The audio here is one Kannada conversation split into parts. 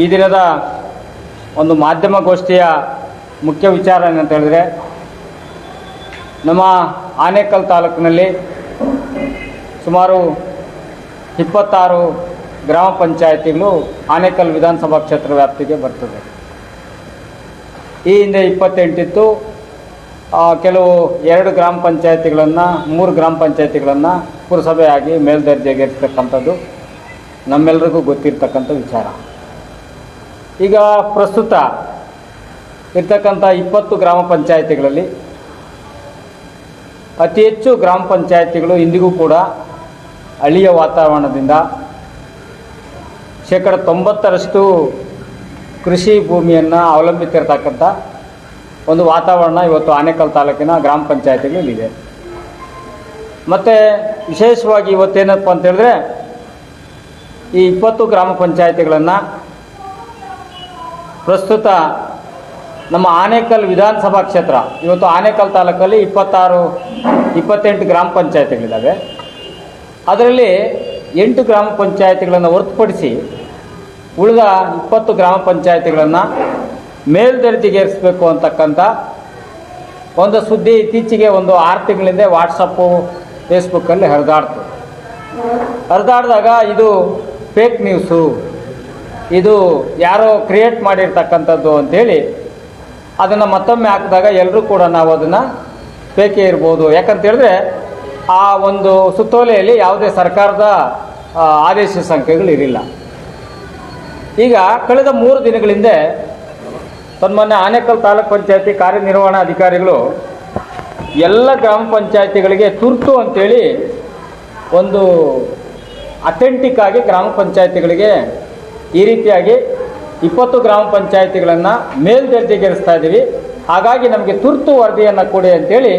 ಈ ದಿನದ ಒಂದು ಮಾಧ್ಯಮಗೋಷ್ಠಿಯ ಮುಖ್ಯ ವಿಚಾರ ಏನಂತ ಹೇಳಿದ್ರೆ, ನಮ್ಮ ಆನೇಕಲ್ ತಾಲೂಕಿನಲ್ಲಿ ಸುಮಾರು ಇಪ್ಪತ್ತಾರು ಗ್ರಾಮ ಪಂಚಾಯತಿಗಳು ಆನೇಕಲ್ ವಿಧಾನಸಭಾ ಕ್ಷೇತ್ರ ವ್ಯಾಪ್ತಿಗೆ ಬರ್ತದೆ. ಈ ಹಿಂದೆ ಇಪ್ಪತ್ತೆಂಟಿತ್ತು. ಕೆಲವು ಎರಡು ಗ್ರಾಮ ಪಂಚಾಯತಿಗಳನ್ನು, ಮೂರು ಗ್ರಾಮ ಪಂಚಾಯತಿಗಳನ್ನು ಪುರಸಭೆಯಾಗಿ ಮೇಲ್ದರ್ಜೆಗೇರಿಸ್ತಕ್ಕಂಥದ್ದು ನಮ್ಮೆಲ್ಲರಿಗೂ ಗೊತ್ತಿರ್ತಕ್ಕಂಥ ವಿಚಾರ. ಈಗ ಪ್ರಸ್ತುತ ಇರ್ತಕ್ಕಂಥ ಇಪ್ಪತ್ತು ಗ್ರಾಮ ಪಂಚಾಯಿತಿಗಳಲ್ಲಿ ಅತಿ ಹೆಚ್ಚು ಗ್ರಾಮ ಪಂಚಾಯಿತಿಗಳು ಇಂದಿಗೂ ಕೂಡ ಹಳ್ಳಿಯ ವಾತಾವರಣದಿಂದ ಶೇಕಡ ತೊಂಬತ್ತರಷ್ಟು ಕೃಷಿ ಭೂಮಿಯನ್ನು ಅವಲಂಬಿಸಿರ್ತಕ್ಕಂಥ ಒಂದು ವಾತಾವರಣ ಇವತ್ತು ಆನೇಕಲ್ ತಾಲೂಕಿನ ಗ್ರಾಮ ಪಂಚಾಯತಿಗಳಲ್ಲಿದೆ. ಮತ್ತು ವಿಶೇಷವಾಗಿ ಇವತ್ತೇನಪ್ಪ ಅಂತೇಳಿದ್ರೆ ಈ ಇಪ್ಪತ್ತು ಗ್ರಾಮ ಪಂಚಾಯತಿಗಳನ್ನು ಪ್ರಸ್ತುತ ನಮ್ಮ ಆನೇಕಲ್ ವಿಧಾನಸಭಾ ಕ್ಷೇತ್ರ, ಇವತ್ತು ಆನೇಕಲ್ ತಾಲೂಕಲ್ಲಿ ಇಪ್ಪತ್ತಾರು, ಇಪ್ಪತ್ತೆಂಟು ಗ್ರಾಮ ಪಂಚಾಯತಿಗಳಿದ್ದಾವೆ. ಅದರಲ್ಲಿ ಎಂಟು ಗ್ರಾಮ ಪಂಚಾಯತಿಗಳನ್ನು ಹೊರತುಪಡಿಸಿ ಉಳಿದ ಇಪ್ಪತ್ತು ಗ್ರಾಮ ಪಂಚಾಯತಿಗಳನ್ನು ಮೇಲ್ದರ್ಜೆಗೇರಿಸಬೇಕು ಅಂತಕ್ಕಂಥ ಒಂದು ಸುದ್ದಿ ಇತ್ತೀಚೆಗೆ ಒಂದು ಆರು ತಿಂಗಳಿಂದ ವಾಟ್ಸಪ್ಪು, ಫೇಸ್ಬುಕ್ಕಲ್ಲಿ ಹರಿದಾಡ್ತು. ಹರಿದಾಡಿದಾಗ ಇದು ಫೇಕ್ ನ್ಯೂಸು ಇದು ಯಾರೋ ಕ್ರಿಯೇಟ್ ಮಾಡಿರ್ತಕ್ಕಂಥದ್ದು ಅಂಥೇಳಿ ಅದನ್ನು ಮತ್ತೊಮ್ಮೆ ಹಾಕಿದಾಗ ಎಲ್ಲರೂ ಕೂಡ ನಾವು ಅದನ್ನು ಬೇಕೇ ಇರ್ಬೋದು. ಯಾಕಂತೇಳಿದ್ರೆ ಆ ಒಂದು ಸುತ್ತೋಲೆಯಲ್ಲಿ ಯಾವುದೇ ಸರ್ಕಾರದ ಆದೇಶ ಸಂಖ್ಯೆಗಳು ಇರಲಿಲ್ಲ. ಈಗ ಕಳೆದ ಮೂರು ದಿನಗಳಿಂದ ಸನ್ಮಾನ್ಯ ಆನೇಕಲ್ ತಾಲೂಕ್ ಪಂಚಾಯತಿ ಕಾರ್ಯನಿರ್ವಹಣಾಧಿಕಾರಿಗಳು ಎಲ್ಲ ಗ್ರಾಮ ಪಂಚಾಯತಿಗಳಿಗೆ ತುರ್ತು ಅಂತೇಳಿ ಒಂದು ಅಥೆಂಟಿಕ್ ಆಗಿ ಗ್ರಾಮ ಪಂಚಾಯತಿಗಳಿಗೆ ಈ ರೀತಿಯಾಗಿ ಇಪ್ಪತ್ತು ಗ್ರಾಮ ಪಂಚಾಯತಿಗಳನ್ನು ಮೇಲ್ದರ್ಜೆಗೇರಿಸ್ತಾ ಇದ್ದೀವಿ ಹಾಗಾಗಿ ನಮಗೆ ತುರ್ತು ವರದಿಯನ್ನು ಕೊಡಿ ಅಂತೇಳಿ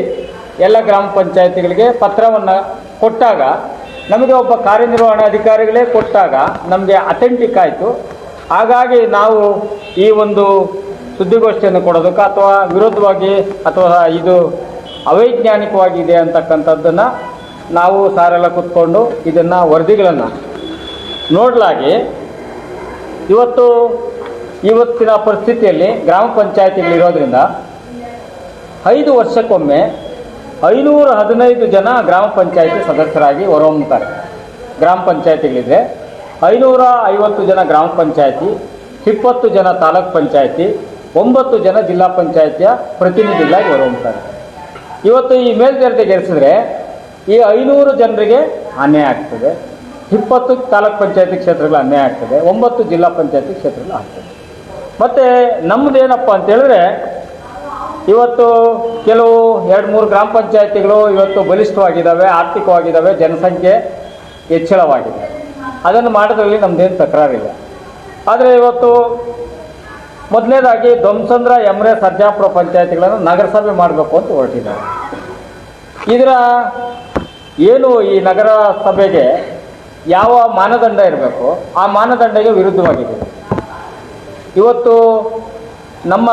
ಎಲ್ಲ ಗ್ರಾಮ ಪಂಚಾಯತಿಗಳಿಗೆ ಪತ್ರವನ್ನು ಕೊಟ್ಟಾಗ, ನಮಗೆ ಒಬ್ಬ ಕಾರ್ಯನಿರ್ವಹಣಾಧಿಕಾರಿಗಳೇ ಕೊಟ್ಟಾಗ ನಮಗೆ ಅಥೆಂಟಿಕ್ ಆಯಿತು. ಹಾಗಾಗಿ ನಾವು ಈ ಒಂದು ಸುದ್ದಿಗೋಷ್ಠಿಯನ್ನು ಕೊಡೋದಕ್ಕೆ ಅಥವಾ ವಿರೋಧವಾಗಿ ಅಥವಾ ಇದು ಅವೈಜ್ಞಾನಿಕವಾಗಿದೆ ಅಂತಕ್ಕಂಥದ್ದನ್ನು ನಾವು ಸಾರೆಲ್ಲ ಕೂತ್ಕೊಂಡು ಇದನ್ನು ವರದಿಗಳನ್ನು ನೋಡಲಾಗಿ ಇವತ್ತು ಇವತ್ತಿನ ಪರಿಸ್ಥಿತಿಯಲ್ಲಿ ಗ್ರಾಮ ಪಂಚಾಯತಿಗಳಿರೋದ್ರಿಂದ ಐದು ವರ್ಷಕ್ಕೊಮ್ಮೆ ಐನೂರ ಹದಿನೈದು ಜನ ಗ್ರಾಮ ಪಂಚಾಯತಿ ಸದಸ್ಯರಾಗಿ ಹೊರಹೊಮ್ಮುತ್ತಾರೆ ಗ್ರಾಮ ಪಂಚಾಯತಿಗಳಿದೆ ಐನೂರ ಐವತ್ತು ಜನ ಗ್ರಾಮ ಪಂಚಾಯತಿ, ಇಪ್ಪತ್ತು ಜನ ತಾಲೂಕ್ ಪಂಚಾಯತಿ, ಒಂಬತ್ತು ಜನ ಜಿಲ್ಲಾ ಪಂಚಾಯತಿಯ ಪ್ರತಿನಿಧಿಗಳಾಗಿ ಹೊರಹೊಮ್ಮುತ್ತಾರೆ ಇವತ್ತು ಈ ಮೇಲ್ದರ್ಜೆಗೇರಿಸಿದ್ರೆ ಈ ಐನೂರು ಜನರಿಗೆ ಅನ್ಯಾಯ ಆಗ್ತದೆ ಇಪ್ಪತ್ತು ತಾಲೂಕ್ ಪಂಚಾಯತಿ ಕ್ಷೇತ್ರಗಳು ಅನ್ಯಾಯ ಆಗ್ತದೆ, ಒಂಬತ್ತು ಜಿಲ್ಲಾ ಪಂಚಾಯತಿ ಕ್ಷೇತ್ರಗಳು ಆಗ್ತದೆ. ಮತ್ತು ನಮ್ಮದೇನಪ್ಪ ಅಂತ ಹೇಳಿದ್ರೆ, ಇವತ್ತು ಕೆಲವು ಎರಡು ಮೂರು ಗ್ರಾಮ ಪಂಚಾಯತಿಗಳು ಇವತ್ತು ಬಲಿಷ್ಠವಾಗಿದ್ದಾವೆ ಆರ್ಥಿಕವಾಗಿದ್ದಾವೆ ಜನಸಂಖ್ಯೆ ಹೆಚ್ಚಳವಾಗಿದೆ. ಅದನ್ನು ಮಾಡೋದ್ರಲ್ಲಿ ನಮ್ಮದೇನು ತಕರಾರಿಲ್ಲ. ಆದರೆ ಇವತ್ತು ಮೊದಲನೇದಾಗಿ ಧ್ವಂಸಂದ್ರ ಎಮ್ರೆ, ಸರ್ಜಾಪುರ ಪಂಚಾಯತಿಗಳನ್ನು ನಗರಸಭೆ ಮಾಡಬೇಕು ಅಂತ ಹೊರಟಿದ್ದಾರೆ. ಇದರ ಏನು ಈ ನಗರ ಸಭೆಗೆ ಯಾವ ಮಾನದಂಡ ಇರಬೇಕು, ಆ ಮಾನದಂಡಕ್ಕೆ ವಿರುದ್ಧವಾಗಿದೆ. ಇವತ್ತು ನಮ್ಮ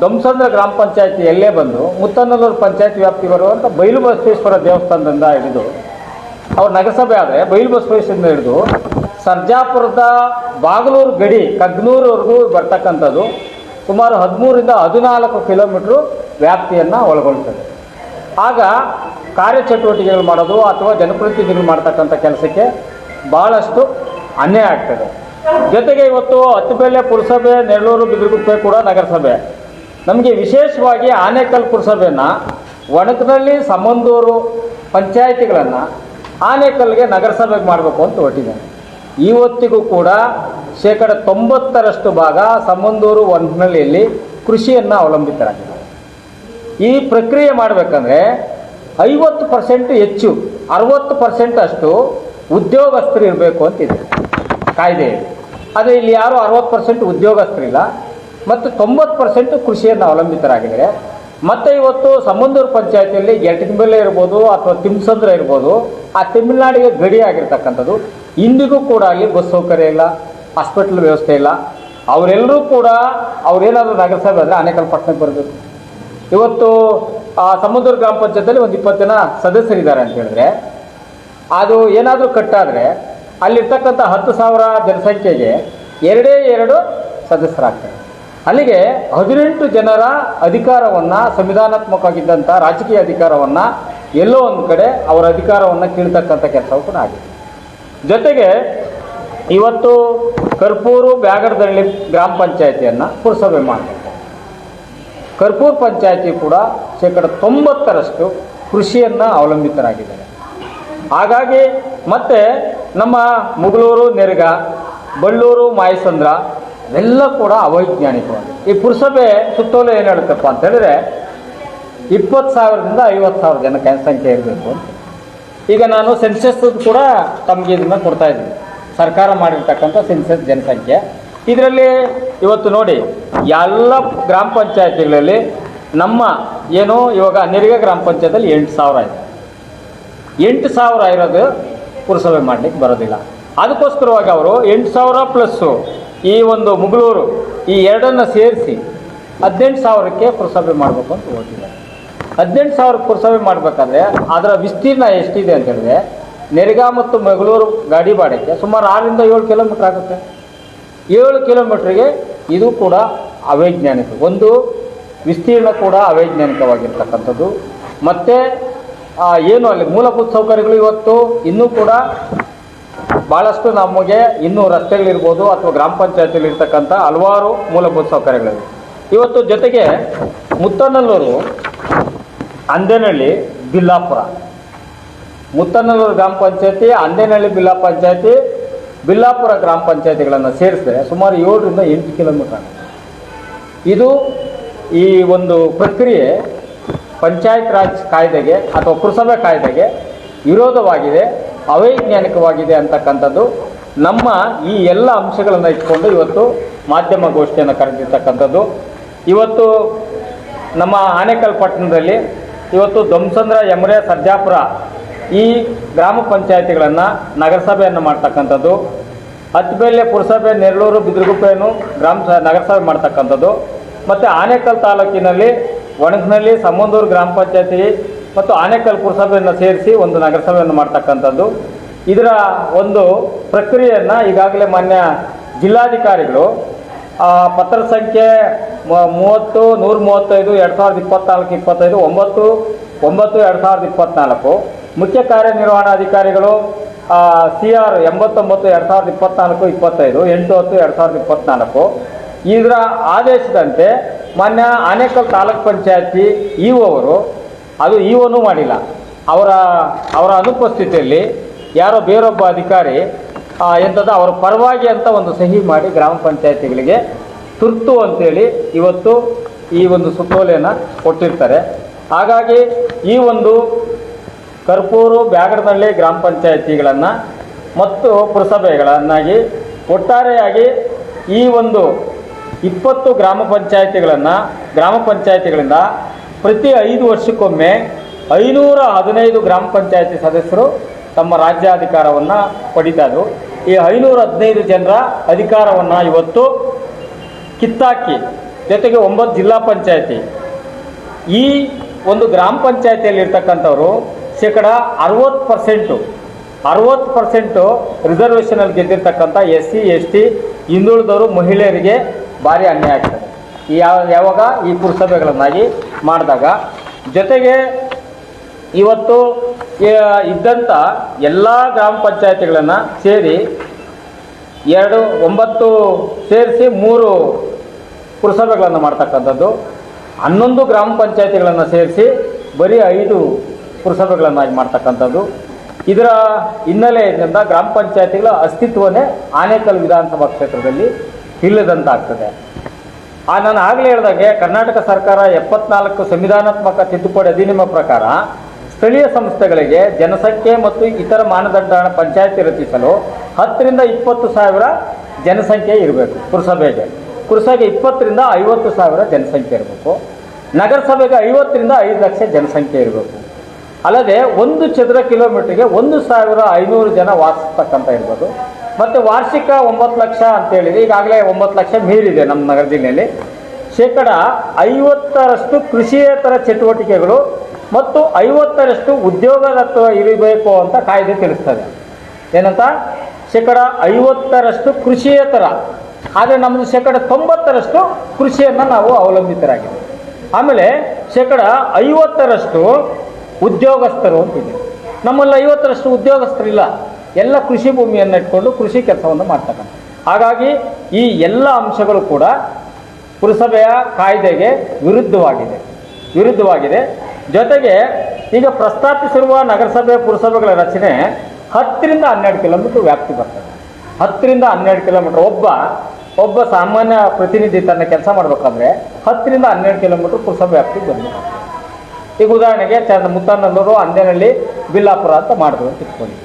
ಧ್ವಂಸಂದ್ರ ಗ್ರಾಮ ಪಂಚಾಯತಿ ಎಲ್ಲೇ ಬಂದು ಮುತ್ತನಲ್ಲೂರು ಪಂಚಾಯತ್ ವ್ಯಾಪ್ತಿ ಬರುವಂಥ ಬಯಲು ಬಸವೇಶ್ವರ ದೇವಸ್ಥಾನದಿಂದ ಹಿಡಿದು, ಅವ್ರ ನಗರಸಭೆ ಆದರೆ ಬಯಲು ಬಸವೇಶ್ವರದಿಂದ ಹಿಡಿದು, ಸರ್ಜಾಪುರದ ಬಾಗಲೂರು ಗಡಿ, ಕಗ್ನೂರವರೆಗೂ ಬರ್ತಕ್ಕಂಥದ್ದು ಸುಮಾರು ಹದಿಮೂರಿಂದ ಹದಿನಾಲ್ಕು ಕಿಲೋಮೀಟ್ರು ವ್ಯಾಪ್ತಿಯನ್ನು ಒಳಗೊಳ್ತದೆ. ಆಗ ಕಾರ್ಯಚಟುವಟಿಕೆಗಳು ಮಾಡೋದು ಅಥವಾ ಜನಪ್ರತಿನಿಧಿಗಳು ಮಾಡ್ತಕ್ಕಂಥ ಕೆಲಸಕ್ಕೆ ಭಾಳಷ್ಟು ಅನ್ಯಾಯ ಆಗ್ತದೆ. ಜೊತೆಗೆ ಇವತ್ತು ಹತ್ತುಬೆಲೆ ಪುರಸಭೆ ನೆಲ್ಲೂರು ಬಿದ್ರಗುಪ್ಪೆ ಕೂಡ ನಗರಸಭೆ. ನಮಗೆ ವಿಶೇಷವಾಗಿ ಆನೇಕಲ್ ಪುರಸಭೆಯನ್ನು ಒಣಕದಲ್ಲಿ ಸಮಂದೂರು ಪಂಚಾಯಿತಿಗಳನ್ನು ಆನೇಕಲ್ಗೆ ನಗರಸಭೆಗೆ ಮಾಡಬೇಕು ಅಂತ ಹೊರಟಿದ್ದಾರೆ ಇವತ್ತಿಗೂ ಕೂಡ ಶೇಕಡ ತೊಂಬತ್ತರಷ್ಟು ಭಾಗ ಸಮಂದೂರು ಒಣಕನಹಳ್ಳಿಯಲ್ಲಿ ಕೃಷಿಯನ್ನು ಅವಲಂಬಿತರಾಗಿದೆ ಈ ಪ್ರಕ್ರಿಯೆ ಮಾಡಬೇಕಂದ್ರೆ ಐವತ್ತು ಪರ್ಸೆಂಟ್ ಹೆಚ್ಚು, ಅರವತ್ತು ಪರ್ಸೆಂಟ್ ಅಷ್ಟು ಉದ್ಯೋಗಸ್ಥರು ಇರಬೇಕು ಅಂತಿದೆ. ಕಾಯ್ದೆ ಆದರೆ ಇಲ್ಲಿ ಯಾರು ಅರವತ್ತು ಪರ್ಸೆಂಟ್ ಉದ್ಯೋಗಸ್ಥರಿಲ್ಲ, ಮತ್ತು ತೊಂಬತ್ತು ಪರ್ಸೆಂಟ್ ಕೃಷಿಯನ್ನು ಅವಲಂಬಿತರಾಗಿದ್ದಾರೆ. ಮತ್ತು ಇವತ್ತು ಸಂಬಂಧೂರು ಪಂಚಾಯತಿಯಲ್ಲಿ ಗೆಟಗಿಂಬೆಲೆ ಇರ್ಬೋದು, ಅಥವಾ ತಿಮ್ಸಂದ್ರ ಇರ್ಬೋದು, ಆ ತಮಿಳ್ನಾಡಿಗೆ ಗಡಿ ಆಗಿರ್ತಕ್ಕಂಥದ್ದು. ಇಂದಿಗೂ ಕೂಡ ಅಲ್ಲಿ ಬಸ್ ಸೌಕರ್ಯ ಇಲ್ಲ, ಹಾಸ್ಪಿಟ್ಲ್ ವ್ಯವಸ್ಥೆ ಇಲ್ಲ. ಅವರೆಲ್ಲರೂ ಕೂಡ ಅವರೇನಾದರೂ ನಗರಸಭೆ ಅಂದರೆ ಆನೇಕಲ್ ಪಟ್ಟಣಕ್ಕೆ ಬರಬೇಕು. ಇವತ್ತು ಸಮುದ್ರ ಗ್ರಾಮ ಪಂಚಾಯತಲ್ಲಿ ಒಂದು ಇಪ್ಪತ್ತು ಜನ ಸದಸ್ಯರಿದ್ದಾರೆ ಅಂತ ಹೇಳಿದ್ರೆ ಅದು ಏನಾದರೂ ಕಟ್ಟಾದರೆ ಅಲ್ಲಿರ್ತಕ್ಕಂಥ ಹತ್ತು ಸಾವಿರ ಜನಸಂಖ್ಯೆಗೆ ಎರಡೇ ಎರಡು ಸದಸ್ಯರಾಗ್ತಾರೆ ಅಲ್ಲಿಗೆ ಹದಿನೆಂಟು ಜನರ ಅಧಿಕಾರವನ್ನು, ಸಂವಿಧಾನಾತ್ಮಕವಾಗಿದ್ದಂಥ ರಾಜಕೀಯ ಅಧಿಕಾರವನ್ನು ಎಲ್ಲೋ ಒಂದು ಕಡೆ ಅವರ ಅಧಿಕಾರವನ್ನು ಕೀಳ್ತಕ್ಕಂಥ ಕೆಲಸವೂ ಕೂಡ ಆಗಿದೆ. ಜೊತೆಗೆ ಇವತ್ತು ಕರ್ಪೂರು ಬ್ಯಾಗಡದಳ್ಳಿ ಗ್ರಾಮ ಪಂಚಾಯಿತಿಯನ್ನು ಪುರಸಭೆ ಮಾಡಿದೆ ಕರ್ಪೂರ್ ಪಂಚಾಯತಿ ಕೂಡ ಶೇಕಡ ತೊಂಬತ್ತರಷ್ಟು ಕೃಷಿಯನ್ನು ಅವಲಂಬಿತರಾಗಿದ್ದಾರೆ. ಹಾಗಾಗಿ ಮತ್ತೆ ನಮ್ಮ ಮುಗಳೂರು, ನೆರಗ, ಬಳ್ಳೂರು, ಮಾಯಸಂದ್ರ ಎಲ್ಲ ಕೂಡ ಅವೈಜ್ಞಾನಿಕವಾಗಿ. ಈ ಪುರಸಭೆ ಸುತ್ತೋಲೆ ಏನು ಹೇಳುತ್ತಪ್ಪ ಅಂತ ಹೇಳಿದ್ರೆ ಇಪ್ಪತ್ತು ಸಾವಿರದಿಂದ ಐವತ್ತು ಸಾವಿರ ಜನ ಜನಸಂಖ್ಯೆ ಇರಬೇಕು ಅಂತ. ಈಗ ನಾನು ಸೆನ್ಸಸ್ ಕೂಡ ತಮಗೆ ಇದನ್ನು ಕೊಡ್ತಾ ಇದ್ದೀನಿ. ಸರ್ಕಾರ ಮಾಡಿರ್ತಕ್ಕಂಥ ಸೆನ್ಸಸ್ ಜನಸಂಖ್ಯೆ. ಇದರಲ್ಲಿ ಇವತ್ತು ನೋಡಿ, ಎಲ್ಲ ಗ್ರಾಮ ಪಂಚಾಯತಿಗಳಲ್ಲಿ ನಮ್ಮ ಏನು ಇವಾಗ ನೆರಿಗೆ ಗ್ರಾಮ ಪಂಚಾಯತಲ್ಲಿ ಎಂಟು ಸಾವಿರ ಇದೆ. ಎಂಟು ಸಾವಿರ ಇರೋದು ಪುರಸಭೆ ಮಾಡಲಿಕ್ಕೆ ಬರೋದಿಲ್ಲ. ಅದಕ್ಕೋಸ್ಕರವಾಗಿ ಅವರು ಎಂಟು ಸಾವಿರ ಪ್ಲಸ್ಸು ಈ ಒಂದು ಮುಗಳೂರು ಈ ಎರಡನ್ನು ಸೇರಿಸಿ ಹದಿನೆಂಟು ಸಾವಿರಕ್ಕೆ ಪುರಸಭೆ ಮಾಡಬೇಕು ಅಂತ ಓದಿದ್ದಾರೆ ಹದಿನೆಂಟು ಸಾವಿರ ಪುರಸಭೆ ಮಾಡಬೇಕಾದ್ರೆ ಅದರ ವಿಸ್ತೀರ್ಣ ಎಷ್ಟಿದೆ ಅಂತ ಹೇಳಿದ್ರೆ ನೆರಗಾ ಮತ್ತು ಮಗಳೂರು ಗಾಡಿ ಬಾಡಕ್ಕೆ ಸುಮಾರು ಆರರಿಂದ ಏಳು ಕಿಲೋಮೀಟ್ರ್ ಆಗುತ್ತೆ. ಏಳು ಕಿಲೋಮೀಟ್ರಿಗೆ ಇದು ಕೂಡ ಅವೈಜ್ಞಾನಿಕ, ಒಂದು ವಿಸ್ತೀರ್ಣ ಕೂಡ ಅವೈಜ್ಞಾನಿಕವಾಗಿರ್ತಕ್ಕಂಥದ್ದು. ಮತ್ತು ಏನು ಅಲ್ಲಿ ಮೂಲಭೂತ ಸೌಕರ್ಯಗಳು ಇವತ್ತು? ಇನ್ನೂ ಕೂಡ ಭಾಳಷ್ಟು ನಮಗೆ ಇನ್ನೂ ರಸ್ತೆಗಳಿರ್ಬೋದು ಅಥವಾ ಗ್ರಾಮ ಪಂಚಾಯತಿಯಲ್ಲಿ ಇರ್ತಕ್ಕಂಥ ಹಲವಾರು ಮೂಲಭೂತ ಸೌಕರ್ಯಗಳಿವೆ. ಇವತ್ತು ಜೊತೆಗೆ ಮುತ್ತನಲ್ಲೂರು, ಅಂದೇನಹಳ್ಳಿ, ಬಿಲ್ಲಾಪುರ. ಮುತ್ತನಲ್ಲೂರು ಗ್ರಾಮ ಪಂಚಾಯತಿ, ಅಂದೇನಹಳ್ಳಿ ಬಿಲ್ಲಾ ಪಂಚಾಯತಿ, ಬಿಲ್ಲಾಪುರ ಗ್ರಾಮ ಪಂಚಾಯತಿಗಳನ್ನು ಸೇರಿಸಿದ್ರೆ ಸುಮಾರು ಏಳರಿಂದ ಎಂಟು ಕಿಲೋಮೀಟರ್ ಇದು ಈ ಒಂದು ಪ್ರಕ್ರಿಯೆ ಪಂಚಾಯತ್ ರಾಜ್ ಕಾಯ್ದೆಗೆ ಅಥವಾ ಪುರಸಭೆ ಕಾಯ್ದೆಗೆ ವಿರೋಧವಾಗಿದೆ, ಅವೈಜ್ಞಾನಿಕವಾಗಿದೆ ಅಂತಕ್ಕಂಥದ್ದು. ನಮ್ಮ ಈ ಎಲ್ಲ ಅಂಶಗಳನ್ನು ಇಟ್ಕೊಂಡು ಇವತ್ತು ಮಾಧ್ಯಮ ಗೋಷ್ಠಿಯನ್ನು ಕರೆದಿರ್ತಕ್ಕಂಥದ್ದು. ಇವತ್ತು ನಮ್ಮ ಆನೇಕಲ್ ಪಟ್ಟಣದಲ್ಲಿ ಇವತ್ತು ಧ್ವಂಸಂದ್ರ ಯಮರೆ ಸರ್ಜಾಪುರ ಈ ಗ್ರಾಮ ಪಂಚಾಯತಿಗಳನ್ನು ನಗರಸಭೆಯನ್ನು ಮಾಡ್ತಕ್ಕಂಥದ್ದು. ಹತ್ಬೇಲೆ ಪುರಸಭೆ, ನೆರಳೂರು, ಬಿದ್ರಗುಪ್ಪೆಯನ್ನು ಗ್ರಾಮ ನಗರಸಭೆ ಮಾಡ್ತಕ್ಕಂಥದ್ದು. ಮತ್ತು ಆನೇಕಲ್ ತಾಲೂಕಿನಲ್ಲಿ ಒಣಗ್ನಲ್ಲಿ ಸಮಂದೂರು ಗ್ರಾಮ ಪಂಚಾಯತಿ ಮತ್ತು ಆನೇಕಲ್ ಪುರಸಭೆಯನ್ನು ಸೇರಿಸಿ ಒಂದು ನಗರಸಭೆಯನ್ನು ಮಾಡ್ತಕ್ಕಂಥದ್ದು. ಇದರ ಒಂದು ಪ್ರಕ್ರಿಯೆಯನ್ನು ಈಗಾಗಲೇ ಮಾನ್ಯ ಜಿಲ್ಲಾಧಿಕಾರಿಗಳು ಪತ್ರ ಸಂಖ್ಯೆ ಮೂವತ್ತು, ನೂರ ಮೂವತ್ತೈದು, ಎರಡು ಸಾವಿರದ ಇಪ್ಪತ್ನಾಲ್ಕು, ಇಪ್ಪತ್ತೈದು, ಒಂಬತ್ತು ಒಂಬತ್ತು, ಎರಡು ಸಾವಿರದ ಇಪ್ಪತ್ತ್ನಾಲ್ಕು ಮುಖ್ಯ ಕಾರ್ಯನಿರ್ವಹಣಾಧಿಕಾರಿಗಳು ಸಿ ಆರ್ ಎಂಬತ್ತೊಂಬತ್ತು, ಎರಡು ಸಾವಿರದ ಇಪ್ಪತ್ತ್ನಾಲ್ಕು ಇಪ್ಪತ್ತೈದು, ಎಂಟು ಹತ್ತು, ಎರಡು ಸಾವಿರದ ಇಪ್ಪತ್ನಾಲ್ಕು. ಇದರ ಆದೇಶದಂತೆ ಮಾನ್ಯ ಆನೇಕಲ್ ತಾಲೂಕ್ ಪಂಚಾಯತಿ ಇ ಅವರು, ಅದು ಇ ಒನೂ ಮಾಡಿಲ್ಲ. ಅವರ ಅವರ ಅನುಪಸ್ಥಿತಿಯಲ್ಲಿ ಯಾರೋ ಬೇರೊಬ್ಬ ಅಧಿಕಾರಿ ಎಂಥದ್ದು ಅವರ ಪರವಾಗಿ ಅಂತ ಒಂದು ಸಹಿ ಮಾಡಿ ಗ್ರಾಮ ಪಂಚಾಯತಿಗಳಿಗೆ ತುರ್ತು ಅಂತೇಳಿ ಇವತ್ತು ಈ ಒಂದು ಸುತ್ತೋಲೆಯನ್ನು ಕೊಟ್ಟಿರ್ತಾರೆ. ಹಾಗಾಗಿ ಈ ಒಂದು ಕರ್ಪೂರು ಬ್ಯಾಗಡನಹಳ್ಳಿ ಗ್ರಾಮ ಪಂಚಾಯತಿಗಳನ್ನು ಮತ್ತು ಪುರಸಭೆಗಳನ್ನಾಗಿ ಒಟ್ಟಾರೆಯಾಗಿ ಈ ಒಂದು ಇಪ್ಪತ್ತು ಗ್ರಾಮ ಪಂಚಾಯಿತಿಗಳನ್ನು, ಗ್ರಾಮ ಪಂಚಾಯಿತಿಗಳಿಂದ ಪ್ರತಿ ಐದು ವರ್ಷಕ್ಕೊಮ್ಮೆ ಐನೂರ ಹದಿನೈದು ಗ್ರಾಮ ಪಂಚಾಯಿತಿ ಸದಸ್ಯರು ತಮ್ಮ ರಾಜ್ಯಾಧಿಕಾರವನ್ನು ಪಡಿತಾರೆ ಈ ಐನೂರ ಹದಿನೈದು ಜನರ ಅಧಿಕಾರವನ್ನು ಇವತ್ತು ಕಿತ್ತಾಕಿ, ಜೊತೆಗೆ ಒಂಬತ್ತು ಜಿಲ್ಲಾ ಪಂಚಾಯತಿ. ಈ ಒಂದು ಗ್ರಾಮ ಪಂಚಾಯತಿಯಲ್ಲಿ ಇರ್ತಕ್ಕಂಥವ್ರು ಶೇಕಡ ಅರವತ್ತು ಪರ್ಸೆಂಟು ಅರವತ್ತು ಪರ್ಸೆಂಟು ರಿಸರ್ವೇಷನಲ್ಲಿ ಗೆದ್ದಿರ್ತಕ್ಕಂಥ ಎಸ್ ಸಿ ಎಸ್ ಟಿ ಹಿಂದುಳಿದವರು ಮಹಿಳೆಯರಿಗೆ ಭಾರಿ ಅನ್ಯಾಯ ಆಗ್ತದೆ. ಈ ಯಾವ ಯಾವಾಗ ಈ ಪುರಸಭೆಗಳನ್ನಾಗಿ ಮಾಡಿದಾಗ ಜೊತೆಗೆ ಇವತ್ತು ಇದ್ದಂಥ ಎಲ್ಲ ಗ್ರಾಮ ಪಂಚಾಯತಿಗಳನ್ನು ಸೇರಿ ಎರಡು, ಒಂಬತ್ತು ಸೇರಿಸಿ ಮೂರು ಪುರಸಭೆಗಳನ್ನು ಮಾಡ್ತಕ್ಕಂಥದ್ದು. ಹನ್ನೊಂದು ಗ್ರಾಮ ಪಂಚಾಯತಿಗಳನ್ನು ಸೇರಿಸಿ ಬರೀ ಐದು ಪುರಸಭೆಗಳನ್ನಾಗಿ ಮಾಡ್ತಕ್ಕಂಥದ್ದು. ಇದರ ಹಿನ್ನೆಲೆಯಿಂದ ಗ್ರಾಮ ಪಂಚಾಯತಿಗಳ ಅಸ್ತಿತ್ವನೇ ಆನೇಕಲ್ ವಿಧಾನಸಭಾ ಕ್ಷೇತ್ರದಲ್ಲಿ ಇಲ್ಲದಂತಾಗ್ತದೆ. ಆ, ನಾನು ಆಗಲೇ ಹೇಳಿದಾಗೆ ಕರ್ನಾಟಕ ಸರ್ಕಾರ ಎಪ್ಪತ್ನಾಲ್ಕು ಸಂವಿಧಾನಾತ್ಮಕ ತಿದ್ದುಪಡಿ ಅಧಿನಿಯಮ ಪ್ರಕಾರ ಸ್ಥಳೀಯ ಸಂಸ್ಥೆಗಳಿಗೆ ಜನಸಂಖ್ಯೆ ಮತ್ತು ಇತರ ಮಾನದಂಡ ಪಂಚಾಯತಿ ರಚಿಸಲು ಹತ್ತರಿಂದ ಇಪ್ಪತ್ತು ಸಾವಿರ ಜನಸಂಖ್ಯೆ ಇರಬೇಕು ಪುರಸಭೆಗೆ. ಪುರಸಭೆಗೆ ಇಪ್ಪತ್ತರಿಂದ ಐವತ್ತು ಸಾವಿರ ಜನಸಂಖ್ಯೆ ಇರಬೇಕು. ನಗರಸಭೆಗೆ ಐವತ್ತರಿಂದ ಐದು ಲಕ್ಷ ಜನಸಂಖ್ಯೆ ಇರಬೇಕು. ಅಲ್ಲದೆ ಒಂದು ಚದರ ಕಿಲೋಮೀಟರ್ಗೆ ಒಂದು ಸಾವಿರ ಐನೂರು ಜನ ವಾಸಿಸ್ತಕ್ಕಂಥ ಇರ್ಬೋದು. ಮತ್ತು ವಾರ್ಷಿಕ ಒಂಬತ್ತು ಲಕ್ಷ ಅಂತೇಳಿದ್ರೆ ಈಗಾಗಲೇ ಒಂಬತ್ತು ಲಕ್ಷ ಮೀರಿದೆ ನಮ್ಮ ನಗರ ಜಿಲ್ಲೆಯಲ್ಲಿ. ಶೇಕಡ ಐವತ್ತರಷ್ಟು ಕೃಷಿಯೇತರ ಚಟುವಟಿಕೆಗಳು ಮತ್ತು ಐವತ್ತರಷ್ಟು ಉದ್ಯೋಗದತ್ವ ಇರಬೇಕು ಅಂತ ಕಾಯ್ದೆ ತಿಳಿಸ್ತದೆ. ಏನಂತ? ಶೇಕಡ ಐವತ್ತರಷ್ಟು ಕೃಷಿಯೇತರ. ಆದರೆ ನಮ್ಮದು ಶೇಕಡ ತೊಂಬತ್ತರಷ್ಟು ಕೃಷಿಯನ್ನು ನಾವು ಅವಲಂಬಿತರಾಗಿದೆ ಆಮೇಲೆ ಶೇಕಡ ಐವತ್ತರಷ್ಟು ಉದ್ಯೋಗಸ್ಥರು ಅಂತಿದೆ. ನಮ್ಮಲ್ಲಿ ಐವತ್ತರಷ್ಟು ಉದ್ಯೋಗಸ್ಥರಿಲ್ಲ. ಎಲ್ಲ ಕೃಷಿ ಭೂಮಿಯನ್ನು ಇಟ್ಕೊಂಡು ಕೃಷಿ ಕೆಲಸವನ್ನು ಮಾಡ್ತಕ್ಕಂಥ. ಹಾಗಾಗಿ ಈ ಎಲ್ಲ ಅಂಶಗಳು ಕೂಡ ಪುರಸಭೆಯ ಕಾಯ್ದೆಗೆ ವಿರುದ್ಧವಾಗಿದೆ. ವಿರುದ್ಧವಾಗಿದೆ. ಜೊತೆಗೆ ಈಗ ಪ್ರಸ್ತಾಪಿಸಿರುವ ನಗರಸಭೆ, ಪುರಸಭೆಗಳ ರಚನೆ ಹತ್ತರಿಂದ ಹನ್ನೆರಡು ಕಿಲೋಮೀಟ್ರ್ ವ್ಯಾಪ್ತಿ ಬರ್ತದೆ. ಹತ್ತರಿಂದ ಹನ್ನೆರಡು ಕಿಲೋಮೀಟ್ರ್ ಒಬ್ಬ ಒಬ್ಬ ಸಾಮಾನ್ಯ ಪ್ರತಿನಿಧಿ ತನ್ನ ಕೆಲಸ ಮಾಡಬೇಕಾದ್ರೆ ಹತ್ತರಿಂದ ಹನ್ನೆರಡು ಕಿಲೋಮೀಟ್ರ್ ಪುರಸಭೆ ವ್ಯಾಪ್ತಿ ಬರಬೇಕು ಈಗ ಉದಾಹರಣೆಗೆ ಚಂದ ಮುತ್ತನಲ್ಲೂರು ಅಂದೇನಹಳ್ಳಿ ಬಿಲ್ಲಾಪುರ ಅಂತ ಮಾಡಿದ್ರು ಅಂತ ಇಟ್ಕೊಳ್ಳಿ.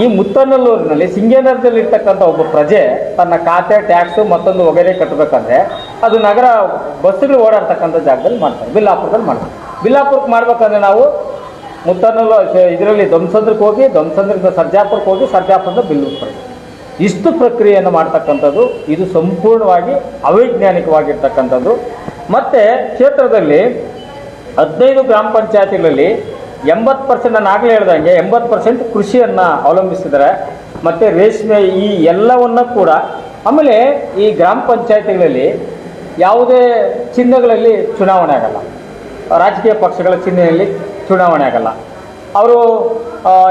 ಈ ಮುತ್ತನಲ್ಲೂರಿನಲ್ಲಿ ಸಿಂಗೇನರದಲ್ಲಿ ಇರ್ತಕ್ಕಂಥ ಒಬ್ಬ ಪ್ರಜೆ ತನ್ನ ಖಾತೆ, ಟ್ಯಾಕ್ಸ್ ಮತ್ತೊಂದು ಒಗೆರೆ ಕಟ್ಟಬೇಕಂದ್ರೆ ಅದು ನಗರ ಬಸ್ಸುಗಳು ಓಡಾಡ್ತಕ್ಕಂಥ ಜಾಗದಲ್ಲಿ ಮಾಡ್ತಾರೆ, ಬಿಲ್ಲಾಪುರದಲ್ಲಿ ಮಾಡ್ತಾರೆ. ಬಿಲ್ಲಾಪುರಕ್ಕೆ ಮಾಡ್ಬೇಕಂದ್ರೆ ನಾವು ಮುತ್ತನಲ್ಲೂ ಇದರಲ್ಲಿ ಧ್ವಂಸಂದ್ರಕ್ಕೆ ಹೋಗಿ ಧ್ವಂಸಂದ್ರದಿಂದ ಸರ್ಜಾಪುರಕ್ಕೆ ಹೋಗಿ ಸರ್ಜಾಪುರದ ಬಿಲ್ಲೂರು ಇಷ್ಟು ಪ್ರಕ್ರಿಯೆಯನ್ನು ಮಾಡ್ತಕ್ಕಂಥದ್ದು, ಇದು ಸಂಪೂರ್ಣವಾಗಿ ಅವೈಜ್ಞಾನಿಕವಾಗಿರ್ತಕ್ಕಂಥದ್ದು. ಮತ್ತು ಕ್ಷೇತ್ರದಲ್ಲಿ ಹದಿನೈದು ಗ್ರಾಮ ಪಂಚಾಯತಿಗಳಲ್ಲಿ ಎಂಬತ್ತು ಪರ್ಸೆಂಟ್ ನಾನು ಆಗಲೇ ಹೇಳ್ದಂಗೆ ಎಂಬತ್ತು ಪರ್ಸೆಂಟ್ ಕೃಷಿಯನ್ನು ಅವಲಂಬಿಸಿದ್ದಾರೆ. ಮತ್ತು ರೇಷ್ಮೆ ಈ ಎಲ್ಲವನ್ನು ಕೂಡ ಆಮೇಲೆ ಈ ಗ್ರಾಮ ಪಂಚಾಯತಿಗಳಲ್ಲಿ ಯಾವುದೇ ಚಿಹ್ನೆಗಳಲ್ಲಿ ಚುನಾವಣೆ ಆಗಲ್ಲ. ರಾಜಕೀಯ ಪಕ್ಷಗಳ ಚಿಹ್ನೆಯಲ್ಲಿ ಚುನಾವಣೆ ಆಗಲ್ಲ. ಅವರು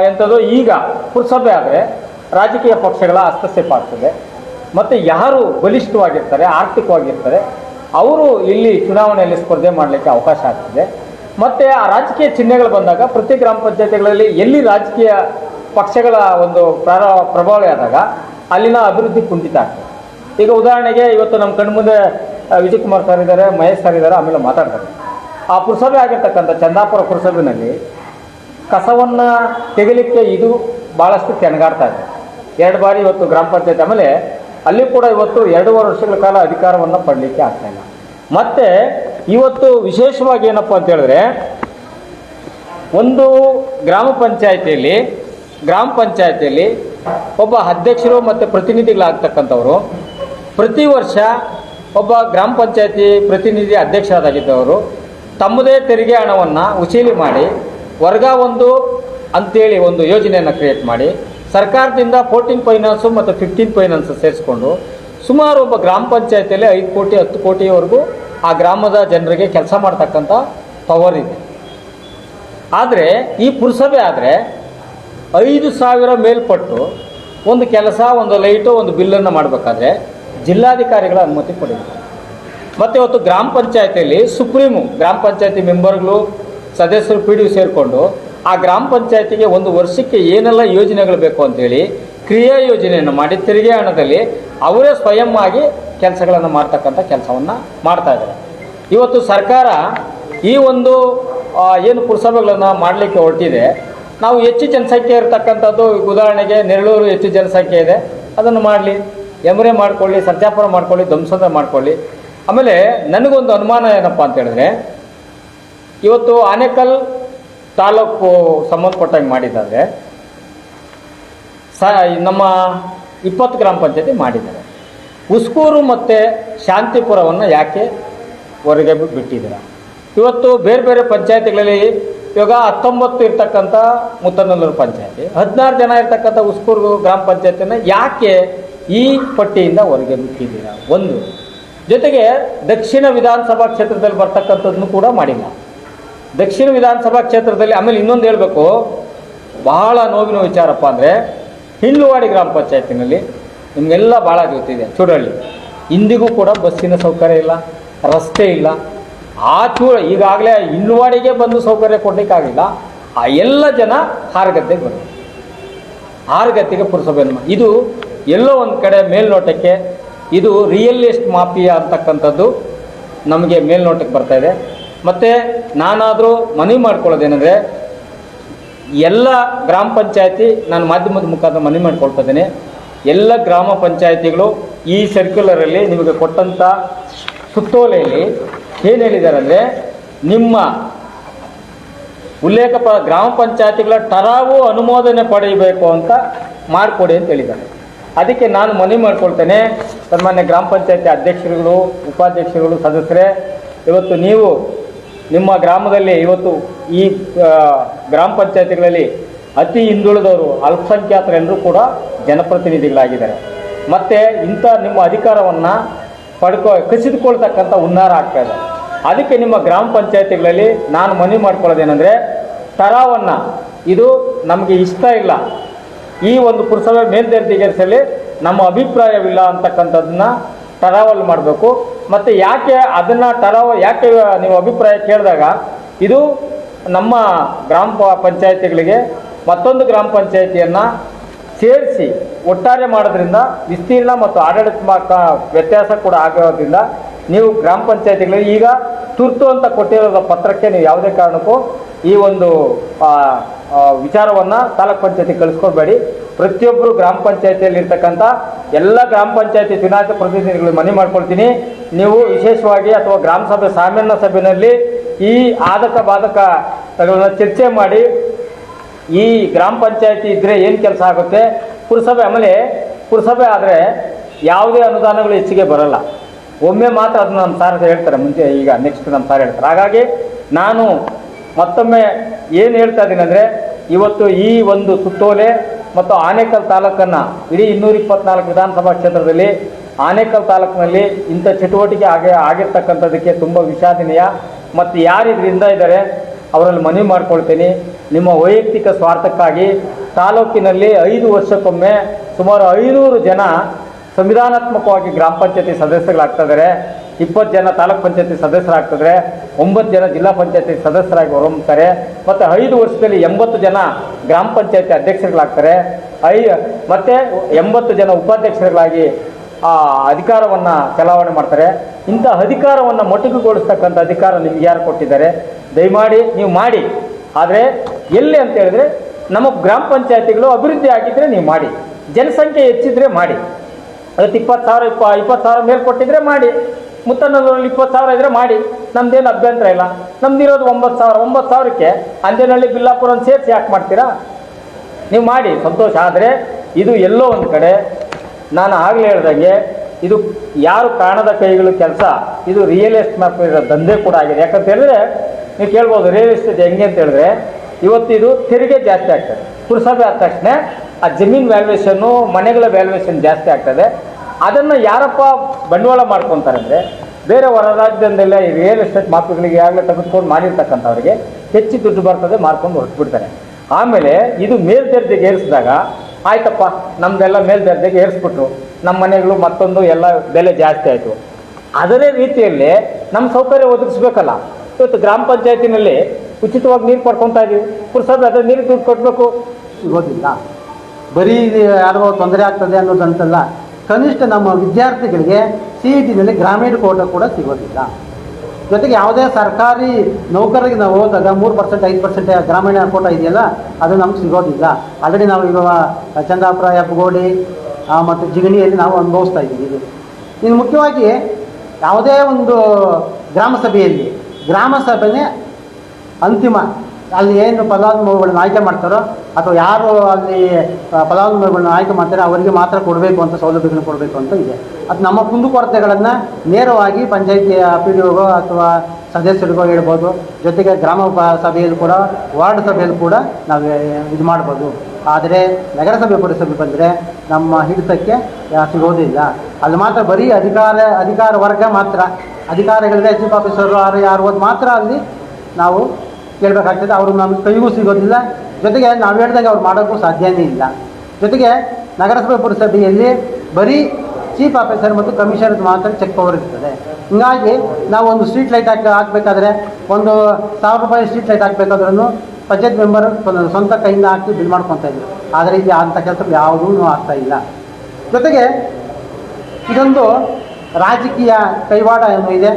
ಎಂಥದ್ದು ಈಗ ಪುರಸಭೆ ಆದರೆ ರಾಜಕೀಯ ಪಕ್ಷಗಳ ಹಸ್ತಕ್ಷೇಪ ಆಗ್ತದೆ. ಮತ್ತು ಯಾರು ಬಲಿಷ್ಠವಾಗಿರ್ತಾರೆ, ಆರ್ಥಿಕವಾಗಿರ್ತಾರೆ, ಅವರು ಇಲ್ಲಿ ಚುನಾವಣೆಯಲ್ಲಿ ಸ್ಪರ್ಧೆ ಮಾಡಲಿಕ್ಕೆ ಅವಕಾಶ ಆಗ್ತದೆ. ಮತ್ತು ಆ ರಾಜಕೀಯ ಚಿಹ್ನೆಗಳು ಬಂದಾಗ ಪ್ರತಿ ಗ್ರಾಮ ಪಂಚಾಯತಿಗಳಲ್ಲಿ ಎಲ್ಲಿ ರಾಜಕೀಯ ಪಕ್ಷಗಳ ಒಂದು ಪ್ರಭಾವ ಆದಾಗ ಅಲ್ಲಿನ ಅಭಿವೃದ್ಧಿ ಕುಂಠಿತ ಆಗ್ತದೆ. ಈಗ ಉದಾಹರಣೆಗೆ ಇವತ್ತು ನಮ್ಮ ಕಣ್ಮುಂದೆ ವಿಜಯ್ ಕುಮಾರ್ ಸರ್ ಇದ್ದಾರೆ, ಮಹೇಶ್ ಸರ್ ಇದ್ದಾರೆ, ಆಮೇಲೆ ಮಾತಾಡ್ತಾರೆ. ಆ ಪುರಸಭೆ ಆಗಿರ್ತಕ್ಕಂಥ ಚಂದಾಪುರ ಪುರಸಭೆಯಲ್ಲಿ ಕಸವನ್ನು ತೆಗಿಲಿಕ್ಕೆ ಇದು ಭಾಳಷ್ಟು ಕೆಣಗಾಡ್ತಾ ಇದೆ. ಎರಡು ಬಾರಿ ಇವತ್ತು ಗ್ರಾಮ ಪಂಚಾಯತ್ ಆಮೇಲೆ ಅಲ್ಲಿ ಕೂಡ ಇವತ್ತು ಎರಡೂವರೆ ವರ್ಷಗಳ ಕಾಲ ಅಧಿಕಾರವನ್ನು ಪಡಲಿಕ್ಕೆ ಆಗ್ತಾಯಿಲ್ಲ ಮತ್ತು ಇವತ್ತು ವಿಶೇಷವಾಗಿ ಏನಪ್ಪ ಅಂತ ಹೇಳಿದ್ರೆ, ಒಂದು ಗ್ರಾಮ ಪಂಚಾಯತಿಯಲ್ಲಿ ಗ್ರಾಮ ಪಂಚಾಯತಿಯಲ್ಲಿ ಒಬ್ಬ ಅಧ್ಯಕ್ಷರು ಮತ್ತು ಪ್ರತಿನಿಧಿಗಳಾಗ್ತಕ್ಕಂಥವ್ರು, ಪ್ರತಿ ವರ್ಷ ಒಬ್ಬ ಗ್ರಾಮ ಪಂಚಾಯತಿ ಪ್ರತಿನಿಧಿ ಅಧ್ಯಕ್ಷರಾಗಿದ್ದವರು ತಮ್ಮದೇ ತೆರಿಗೆ ಹಣವನ್ನು ವಸೂಲಿ ಮಾಡಿ, ವರ್ಗ ಒಂದು ಅಂತೇಳಿ ಒಂದು ಯೋಜನೆಯನ್ನು ಕ್ರಿಯೇಟ್ ಮಾಡಿ, ಸರ್ಕಾರದಿಂದ ಫೋರ್ಟೀನ್ ಫೈನಾನ್ಸು ಮತ್ತು ಫಿಫ್ಟೀನ್ ಫೈನಾನ್ಸ್ ಸೇರಿಸ್ಕೊಂಡು ಸುಮಾರು ಒಬ್ಬ ಗ್ರಾಮ ಪಂಚಾಯತಿಯಲ್ಲಿ ಐದು ಕೋಟಿ, ಹತ್ತು ಕೋಟಿಯವರೆಗೂ ಆ ಗ್ರಾಮದ ಜನರಿಗೆ ಕೆಲಸ ಮಾಡ್ತಕ್ಕಂಥ ಪವರ್ ಇದೆ. ಆದರೆ ಈ ಪುರಸಭೆ ಆದರೆ ಐದು ಸಾವಿರ ಮೇಲ್ಪಟ್ಟು ಒಂದು ಕೆಲಸ, ಒಂದು ಲೈಟು ಒಂದು ಬಿಲ್ಲನ್ನು ಮಾಡಬೇಕಾದ್ರೆ ಜಿಲ್ಲಾಧಿಕಾರಿಗಳ ಅನುಮತಿ ಪಡೆಯಬೇಕು ಮತ್ತು ಇವತ್ತು ಗ್ರಾಮ ಪಂಚಾಯತಿಯಲ್ಲಿ ಸುಪ್ರೀಮು ಗ್ರಾಮ ಪಂಚಾಯತಿ ಮೆಂಬರ್ಗಳು, ಸದಸ್ಯರು ಪಿ ಡಿ ಸೇರಿಕೊಂಡು ಆ ಗ್ರಾಮ ಪಂಚಾಯತಿಗೆ ಒಂದು ವರ್ಷಕ್ಕೆ ಏನೆಲ್ಲ ಯೋಜನೆಗಳು ಬೇಕು ಅಂತೇಳಿ ಕ್ರಿಯಾ ಯೋಜನೆಯನ್ನು ಮಾಡಿ ತೆರಿಗೆ ಹಣದಲ್ಲಿ ಅವರೇ ಸ್ವಯಂ ಆಗಿ ಕೆಲಸಗಳನ್ನು ಮಾಡ್ತಕ್ಕಂಥ ಕೆಲಸವನ್ನು ಮಾಡ್ತಾ ಇದ್ದಾರೆ. ಇವತ್ತು ಸರ್ಕಾರ ಈ ಒಂದು ಏನು ಪುರಸಭೆಗಳನ್ನು ಮಾಡಲಿಕ್ಕೆ ಹೊರಟಿದೆ. ನಾವು ಹೆಚ್ಚು ಜನಸಂಖ್ಯೆ ಇರತಕ್ಕಂಥದ್ದು, ಉದಾಹರಣೆಗೆ ನೆರಳೂರು ಹೆಚ್ಚು ಜನಸಂಖ್ಯೆ ಇದೆ. ಅದನ್ನು ಮಾಡಲಿ. ಎಮರೆ ಮಾಡ್ಕೊಳ್ಳಿ, ಸರ್ಜಾಪುರ ಮಾಡ್ಕೊಳ್ಳಿ ಧ್ವಂಸದ ಮಾಡ್ಕೊಳ್ಳಿ. ಆಮೇಲೆ ನನಗೊಂದು ಅನುಮಾನ ಏನಪ್ಪ ಅಂತ ಹೇಳಿದ್ರೆ, ಇವತ್ತು ಆನೇಕಲ್ ತಾಲೂಕು ಸಂಬಂಧಪಟ್ಟಂಗೆ ಮಾಡಿದ್ದಾರೆ ಸ, ನಮ್ಮ ಇಪ್ಪತ್ತು ಗ್ರಾಮ ಪಂಚಾಯತಿ ಮಾಡಿದ್ದಾರೆ. ಉಸ್ಕೂರು ಮತ್ತು ಶಾಂತಿಪುರವನ್ನು ಯಾಕೆ ಹೊರಗೆ ಬಿಟ್ಟಿದ್ದೀರ? ಇವತ್ತು ಬೇರೆ ಬೇರೆ ಪಂಚಾಯತಿಗಳಲ್ಲಿ ಇವಾಗ ಹತ್ತೊಂಬತ್ತು ಇರ್ತಕ್ಕಂಥ ಮುತ್ತನಲ್ಲೂರು ಪಂಚಾಯತಿ, ಹದಿನಾರು ಜನ ಇರ್ತಕ್ಕಂಥ ಉಸ್ಕೂರು ಗ್ರಾಮ ಪಂಚಾಯತಿನ ಯಾಕೆ ಈ ಪಟ್ಟಿಯಿಂದ ಹೊರಗೆ ಬಿಟ್ಟಿದ್ದೀರ? ಒಂದು, ಜೊತೆಗೆ ದಕ್ಷಿಣ ವಿಧಾನಸಭಾ ಕ್ಷೇತ್ರದಲ್ಲಿ ಬರ್ತಕ್ಕಂಥದ್ದನ್ನು ಕೂಡ ಮಾಡಿಲ್ಲ. ದಕ್ಷಿಣ ವಿಧಾನಸಭಾ ಕ್ಷೇತ್ರದಲ್ಲಿ ಆಮೇಲೆ ಇನ್ನೊಂದು ಹೇಳಬೇಕು, ಬಹಳ ನೋವಿನ ವಿಚಾರಪ್ಪ ಅಂದರೆ ಹಿಂದುವಾಡಿ ಗ್ರಾಮ ಪಂಚಾಯತಿನಲ್ಲಿ ನಿಮಗೆಲ್ಲ ಭಾಳ ಗೊತ್ತಿದೆ ಚೂಡಳ್ಳಿ. ಇಂದಿಗೂ ಕೂಡ ಬಸ್ಸಿನ ಸೌಕರ್ಯ ಇಲ್ಲ ರಸ್ತೆ ಇಲ್ಲ. ಆ ಚೂ ಈಗಾಗಲೇ ಇಲ್ವಾಡಿಗೆ ಬಂದು ಸೌಕರ್ಯ ಕೊಡಲಿಕ್ಕಾಗಿಲ್ಲ ಆ ಎಲ್ಲ ಜನ ಹಾರಗದ್ದೆಗೆ ಬರೋದು ಹಾರಗತ್ತೆಗೆ ಪುರಸಭೆಯನ್ನು ಮಾ- ಇದು ಎಲ್ಲೋ ಒಂದು ಕಡೆ ಮೇಲ್ನೋಟಕ್ಕೆ ಇದು ರಿಯಲ್ ಎಸ್ಟ್ ಮಾಫಿಯಾ ಅಂತಕ್ಕಂಥದ್ದು ನಮಗೆ ಮೇಲ್ನೋಟಕ್ಕೆ ಬರ್ತಾ ಇದೆ. ಮತ್ತು ನಾನಾದರೂ ಮನವಿ ಮಾಡ್ಕೊಳ್ಳೋದೇನೆಂದರೆ ಎಲ್ಲ ಗ್ರಾಮ ಪಂಚಾಯತಿ ನಾನು ಮಾಧ್ಯಮದ ಮುಖಾಂತರ ಮನವಿ ಮಾಡ್ಕೊಳ್ತಾ ಇದ್ದೇನೆ. ಎಲ್ಲ ಗ್ರಾಮ ಪಂಚಾಯಿತಿಗಳು ಈ ಸರ್ಕ್ಯುಲರಲ್ಲಿ ನಿಮಗೆ ಕೊಟ್ಟಂಥ ಸುತ್ತೋಲೆಯಲ್ಲಿ ಏನು ಹೇಳಿದ್ದಾರೆ ಅಂದರೆ ನಿಮ್ಮ ಉಲ್ಲೇಖ ಪ ಗ್ರಾಮ ಪಂಚಾಯತಿಗಳ ಟರಾವು ಅನುಮೋದನೆ ಪಡೆಯಬೇಕು ಅಂತ ಮಾಡಿಕೊಡಿ ಅಂತ ಹೇಳಿದ್ದಾರೆ. ಅದಕ್ಕೆ ನಾನು ಮನವಿ ಮಾಡ್ಕೊಳ್ತೇನೆ. ಸನ್ಮಾನ್ಯ ಗ್ರಾಮ ಪಂಚಾಯತಿ ಅಧ್ಯಕ್ಷರುಗಳು, ಉಪಾಧ್ಯಕ್ಷರುಗಳು, ಸದಸ್ಯರೇ, ಇವತ್ತು ನೀವು ನಿಮ್ಮ ಗ್ರಾಮದಲ್ಲಿ, ಇವತ್ತು ಈ ಗ್ರಾಮ ಪಂಚಾಯತಿಗಳಲ್ಲಿ ಅತಿ ಹಿಂದುಳಿದವರು ಅಲ್ಪಸಂಖ್ಯಾತರೆಲ್ಲರೂ ಕೂಡ ಜನಪ್ರತಿನಿಧಿಗಳಾಗಿದ್ದಾರೆ. ಮತ್ತು ಇಂಥ ನಿಮ್ಮ ಅಧಿಕಾರವನ್ನು ಪಡ್ಕೊ, ಕಸಿದುಕೊಳ್ತಕ್ಕಂಥ ಹುನ್ನಾರ ಆಗ್ತಾ ಇದೆ. ಅದಕ್ಕೆ ನಿಮ್ಮ ಗ್ರಾಮ ಪಂಚಾಯತಿಗಳಲ್ಲಿ ನಾನು ಮನವಿ ಮಾಡ್ಕೊಳ್ಳೋದೇನೆಂದರೆ ತರಾವನ್ನು, ಇದು ನಮಗೆ ಇಷ್ಟ ಇಲ್ಲ. ಈ ಒಂದು ಪುರಸಭೆ ಮೇಲ್ದರ್ಜೆಗೇರಿಸಲಿ ನಮ್ಮ ಅಭಿಪ್ರಾಯವಿಲ್ಲ ಅಂತಕ್ಕಂಥದ್ದನ್ನ ತರಾವಲ್ ಮಾಡಬೇಕು. ಮತ್ತು ಯಾಕೆ ಅದನ್ನು ತರಾವ, ಯಾಕೆ ನೀವು ಅಭಿಪ್ರಾಯ ಕೇಳಿದಾಗ, ಇದು ನಮ್ಮ ಗ್ರಾಮ ಪಂಚಾಯತಿಗಳಿಗೆ ಮತ್ತೊಂದು ಗ್ರಾಮ ಪಂಚಾಯಿತಿಯನ್ನು ಸೇರಿಸಿ ಒಟ್ಟಾರೆ ಮಾಡೋದ್ರಿಂದ ವಿಸ್ತೀರ್ಣ ಮತ್ತು ಆಡಳಿತಾತ್ಮಕ ವ್ಯತ್ಯಾಸ ಕೂಡ ಆಗಿರೋದ್ರಿಂದ ನೀವು ಗ್ರಾಮ ಪಂಚಾಯತಿಗಳಿಗೆ ಈಗ ತುರ್ತು ಅಂತ ಕೊಟ್ಟಿರೋ ಪತ್ರಕ್ಕೆ ನೀವು ಯಾವುದೇ ಕಾರಣಕ್ಕೂ ಈ ಒಂದು ವಿಚಾರವನ್ನು ತಾಲೂಕ್ ಪಂಚಾಯತಿ ಕಳಿಸ್ಕೊಡ್ಬೇಡಿ. ಪ್ರತಿಯೊಬ್ಬರು ಗ್ರಾಮ ಪಂಚಾಯತಿಯಲ್ಲಿರ್ತಕ್ಕಂಥ ಎಲ್ಲ ಗ್ರಾಮ ಪಂಚಾಯತಿ ಚುನಾಯಿತ ಪ್ರತಿನಿಧಿಗಳು ಮನವಿ ಮಾಡ್ಕೊಳ್ತೀನಿ. ನೀವು ವಿಶೇಷವಾಗಿ ಅಥವಾ ಗ್ರಾಮ ಸಭೆ, ಸಾಮಾನ್ಯ ಸಭೆಯಲ್ಲಿ ಈ ಆದಕ ಬಾಧಕಗಳನ್ನು ಚರ್ಚೆ ಮಾಡಿ ಈ ಗ್ರಾಮ ಪಂಚಾಯತಿ ಇದ್ದರೆ ಏನು ಕೆಲಸ ಆಗುತ್ತೆ? ಪುರಸಭೆ ಆಮೇಲೆ ಪುರಸಭೆ ಆದರೆ ಯಾವುದೇ ಅನುದಾನಗಳು ಹೆಚ್ಚಿಗೆ ಬರಲ್ಲ. ಒಮ್ಮೆ ಮಾತ್ರ ಅದನ್ನು ನಮ್ಮ ಸಾರ್ ಹೇಳ್ತಾರೆ, ಮುಂಚೆ ಈಗ ನೆಕ್ಸ್ಟ್ ನಮ್ಮ ಸಾರ್ ಹೇಳ್ತಾರೆ. ಹಾಗಾಗಿ ನಾನು ಮತ್ತೊಮ್ಮೆ ಏನು ಹೇಳ್ತಾ ಇದ್ದೀನಿ ಅಂದರೆ, ಇವತ್ತು ಈ ಒಂದು ಸುತ್ತೋಲೆ ಮತ್ತು ಆನೇಕಲ್ ತಾಲೂಕನ್ನು, ಇಡೀ ಇನ್ನೂರ ಇಪ್ಪತ್ನಾಲ್ಕು ವಿಧಾನಸಭಾ ಕ್ಷೇತ್ರದಲ್ಲಿ ಆನೇಕಲ್ ತಾಲೂಕಿನಲ್ಲಿ ಇಂಥ ಚಟುವಟಿಕೆ ಆಗಿ ಆಗಿರ್ತಕ್ಕಂಥದ್ದಕ್ಕೆ ತುಂಬ ವಿಷಾದನೀಯ. ಮತ್ತು ಯಾರು ಇದರಿಂದ ಇದ್ದಾರೆ? ಅವರಲ್ಲಿ ಮನವಿ ಮಾಡ್ಕೊಳ್ತೀನಿ. ನಿಮ್ಮ ವೈಯಕ್ತಿಕ ಸ್ವಾರ್ಥಕ್ಕಾಗಿ ತಾಲೂಕಿನಲ್ಲಿ ಐದು ವರ್ಷಕ್ಕೊಮ್ಮೆ ಸುಮಾರು ಐನೂರು ಜನ ಸಂವಿಧಾನಾತ್ಮಕವಾಗಿ ಗ್ರಾಮ ಪಂಚಾಯತಿ ಸದಸ್ಯರಾಗ್ತಿದ್ದಾರೆ ಇಪ್ಪತ್ತು ಜನ ತಾಲೂಕ್ ಪಂಚಾಯತಿ ಸದಸ್ಯರಾಗ್ತಿದ್ದಾರೆ ಒಂಬತ್ತು ಜನ ಜಿಲ್ಲಾ ಪಂಚಾಯತಿ ಸದಸ್ಯರಾಗಿ ಹೊರಹೊಮ್ಮುತ್ತಾರೆ ಮತ್ತು ಐದು ವರ್ಷದಲ್ಲಿ ಎಂಬತ್ತು ಜನ ಗ್ರಾಮ ಪಂಚಾಯತಿ ಅಧ್ಯಕ್ಷರುಗಳಾಗ್ತಾರೆ. ಐ, ಮತ್ತು ಎಂಬತ್ತು ಜನ ಉಪಾಧ್ಯಕ್ಷರುಗಳಾಗಿ, ಆ, ಅಧಿಕಾರವನ್ನು ಚಲಾವಣೆ ಮಾಡ್ತಾರೆ. ಇಂಥ ಅಧಿಕಾರವನ್ನು ಮೊಟಕುಗೊಳಿಸ್ತಕ್ಕಂಥ ಅಧಿಕಾರ ನಿಮ್ಗೆ ಯಾರು ಕೊಟ್ಟಿದ್ದಾರೆ? ದಯಮಾಡಿ ನೀವು ಮಾಡಿ. ಆದರೆ ಎಲ್ಲಿ ಅಂತ ಹೇಳಿದ್ರೆ ನಮ್ಮ ಗ್ರಾಮ ಪಂಚಾಯತಿಗಳು ಅಭಿವೃದ್ಧಿ ಆಗಿದ್ದರೆ ನೀವು ಮಾಡಿ. ಜನಸಂಖ್ಯೆ ಹೆಚ್ಚಿದ್ರೆ ಮಾಡಿ. ಅದಕ್ಕೆ ಇಪ್ಪತ್ತು ಸಾವಿರ, ಇಪ್ಪ, ಇಪ್ಪತ್ತು ಸಾವಿರ ಮೇಲ್ಪಟ್ಟಿದ್ರೆ ಮಾಡಿ. ಮುತ್ತನಲ್ಲೂರಲ್ಲಿ ಇಪ್ಪತ್ತು ಸಾವಿರ ಇದ್ರೆ ಮಾಡಿ. ನಮ್ದೇನು ಅಭ್ಯಂತರ ಇಲ್ಲ. ನಮ್ದಿರೋದು ಒಂಬತ್ತು ಸಾವಿರ. ಒಂಬತ್ತು ಸಾವಿರಕ್ಕೆ ಅಂಜನಹಳ್ಳಿ ಬಿಲ್ಲಾಪುರ ಸೇರಿಸಿ ಯಾಕೆ ಮಾಡ್ತೀರಾ? ನೀವು ಮಾಡಿ, ಸಂತೋಷ. ಆದರೆ ಇದು ಎಲ್ಲೋ ಒಂದು ಕಡೆ ನಾನು ಆಗಲೇ ಹೇಳ್ದಂಗೆ ಇದು ಯಾರು ಕಾಣದ ಕೈಗಳು ಕೆಲಸ, ಇದು ರಿಯಲ್ ಎಸ್ಟೇಟ್ ಇರೋ ದಂಧೆ ಕೂಡ ಆಗಿದೆ. ಯಾಕಂತ ಹೇಳಿದ್ರೆ ನೀವು ಕೇಳ್ಬೋದು ರಿಯಲ್ ಎಸ್ಟೇಟ್ ಹೆಂಗೆ ಅಂತ ಹೇಳಿದ್ರೆ, ಇವತ್ತು ಇದು ತೆರಿಗೆ ಜಾಸ್ತಿ ಆಗ್ತದೆ. ಪುರಸಭೆ ಆದ ತಕ್ಷಣ ಆ ಜಮೀನ್ ವ್ಯಾಲ್ಯೂಯೇಷನ್ನು ಮನೆಗಳ ವ್ಯಾಲ್ಯೂಯೇಷನ್ ಜಾಸ್ತಿ ಆಗ್ತದೆ. ಅದನ್ನು ಯಾರಪ್ಪ ಬಂಡವಾಳ ಮಾಡ್ಕೊತಾರೆ ಅಂದರೆ, ಬೇರೆ ಹೊರ ರಾಜ್ಯದಲ್ಲೆಲ್ಲ ಈ ರಿಯಲ್ ಎಸ್ಟೇಟ್ ಮಾತುಗಳಿಗೆ ಆಗಲೇ ತೆಗೆದುಕೊಂಡು ಮಾಡಿರ್ತಕ್ಕಂಥವ್ರಿಗೆ ಹೆಚ್ಚು ದುಡ್ಡು ಬರ್ತದೆ, ಮಾರ್ಕೊಂಡು ಹೊರಟ್ಬಿಡ್ತಾರೆ. ಆಮೇಲೆ ಇದು ಮೇಲ್ದರ್ಜೆಗೆ ಏರಿಸಿದಾಗ, ಆಯ್ತಪ್ಪ, ನಮ್ದೆಲ್ಲ ಮೇಲ್ದರ್ಜೆಗೆ ಏರಿಸ್ಬಿಟ್ರು. ನಮ್ಮ ಮನೆಗಳು ಮತ್ತೊಂದು ಎಲ್ಲ ಬೆಲೆ ಜಾಸ್ತಿ ಆಯಿತು. ಅದರೇ ರೀತಿಯಲ್ಲಿ ನಮ್ಮ ಸೌಕರ್ಯ ಒದಗಿಸ್ಬೇಕಲ್ಲ. ಇವತ್ತು ಗ್ರಾಮ ಪಂಚಾಯತಿನಲ್ಲಿ ಉಚಿತವಾಗಿ ನೀರು ಪಡ್ಕೊತಾ ಇದೀವಿ. ಪುರಸಭೆ ಅದ್ರ ನೀರು ದುಡ್ಡು ಕೊಡಬೇಕು. ಸಿಗೋದಿಲ್ಲ. ಬರೀ ಯಾರೋ ತೊಂದರೆ ಆಗ್ತದೆ ಅನ್ನೋದಂತಲ್ಲ. ಕನಿಷ್ಠ ನಮ್ಮ ವಿದ್ಯಾರ್ಥಿಗಳಿಗೆ ಸಿ ಇ ಟಿನಲ್ಲಿ ಗ್ರಾಮೀಣ ಕೋಟ ಕೂಡ ಸಿಗೋದಿಲ್ಲ. ಜೊತೆಗೆ ಯಾವುದೇ ಸರ್ಕಾರಿ ನೌಕರರಿಗೆ ನಾವು ಹೋದಾಗ ಮೂರು ಪರ್ಸೆಂಟ್ ಐದು ಪರ್ಸೆಂಟ್ ಗ್ರಾಮೀಣ ಕೋಟ ಇದೆಯಲ್ಲ ಅದು ನಮ್ಗೆ ಸಿಗೋದಿಲ್ಲ. ಆಲ್ರೆಡಿ ನಾವು ಇವಾಗ ಚಂದಾಪುರ ಆ, ಮತ್ತು ಜಿಗಣಿಯಲ್ಲಿ ನಾವು ಅನುಭವಿಸ್ತಾ ಇದ್ದೀವಿ. ಇದು ಇನ್ನು ಮುಖ್ಯವಾಗಿ ಯಾವುದೇ ಒಂದು ಗ್ರಾಮ ಸಭೆಯಲ್ಲಿ ಗ್ರಾಮ ಸಭೆನೇ ಅಂತಿಮ. ಅಲ್ಲಿ ಏನು ಫಲಾನುಭವಿಗಳನ್ನ ಆಯ್ಕೆ ಮಾಡ್ತಾರೋ ಅಥವಾ ಯಾರು ಅಲ್ಲಿ ಫಲಾನುಭವಿಗಳನ್ನ ಆಯ್ಕೆ ಮಾಡ್ತಾರೆ ಅವರಿಗೆ ಮಾತ್ರ ಕೊಡಬೇಕು ಅಂತ ಸೌಲಭ್ಯಗಳನ್ನ ಕೊಡಬೇಕು ಅಂತ ಇದೆ. ಅದು ನಮ್ಮ ಕುಂದುಕೊರತೆಗಳನ್ನು ನೇರವಾಗಿ ಪಂಚಾಯಿತಿ ಪಿ ಡಿ ಒಗೋ ಅಥವಾ ಸದಸ್ಯರಿಗೋ ಹೇಳ್ಬೋದು. ಜೊತೆಗೆ ಗ್ರಾಮ ಸಭೆಯಲ್ಲಿ ಕೂಡ, ವಾರ್ಡ್ ಸಭೆಯಲ್ಲಿ ಕೂಡ ನಾವು ಇದು ಮಾಡ್ಬೋದು. ಆದರೆ ನಗರಸಭೆ ಪುರಸಭೆ ಬಂದರೆ ನಮ್ಮ ಹಿಡಿತಕ್ಕೆ ಸಿಗೋದಿಲ್ಲ ಅಲ್ಲಿ ಮಾತ್ರ ಬರೀ ಅಧಿಕಾರ ಅಧಿಕಾರ ವರ್ಗ ಮಾತ್ರ. ಅಧಿಕಾರಿಗಳಿಗೆ ಚೀಫ್ ಆಫೀಸರು ಯಾರು ಯಾರು ಮಾತ್ರ ಅಲ್ಲಿ ನಾವು ಕೇಳಬೇಕಾಗ್ತದೆ. ಅವರು ನಮ್ಗೆ ಕೈಗೂ ಸಿಗೋದಿಲ್ಲ. ಜೊತೆಗೆ ನಾವು ಹೇಳ್ದಂಗೆ ಅವ್ರು ಮಾಡೋಕ್ಕೂ ಸಾಧ್ಯನೇ ಇಲ್ಲ. ಜೊತೆಗೆ ನಗರಸಭೆ, ಪುರಸಭೆಯಲ್ಲಿ ಬರೀ ಚೀಫ್ ಆಫೀಸರ್ ಮತ್ತು ಕಮಿಷನರ್ ಮಾತ್ರ ಚೆಕ್ ಪವರ್ ಇರ್ತದೆ. ಹೀಗಾಗಿ ನಾವು ಒಂದು ಸ್ಟ್ರೀಟ್ ಲೈಟ್ ಹಾಕಿ, ಹಾಕಬೇಕಾದ್ರೆ ಒಂದು ಸಾವಿರ ರೂಪಾಯಿ ಸ್ಟ್ರೀಟ್ ಲೈಟ್ ಹಾಕಬೇಕಾದ್ರೂ ಪಂಚಾಯತ್ ಮೆಂಬರ್ ಸ್ವಂತ ಕೈಯಿಂದ ಹಾಕಿ ಬಿಲ್ ಮಾಡ್ಕೊತಾ ಇದ್ರು. ಆದರೆ ಇಲ್ಲಿ ಅಂಥ ಕೆಲಸ ಯಾವುದೂ ಆಗ್ತಾ ಇಲ್ಲ. ಜೊತೆಗೆ ಇದೊಂದು ರಾಜಕೀಯ ಕೈವಾಡ ಏನೂ ಇದೆ.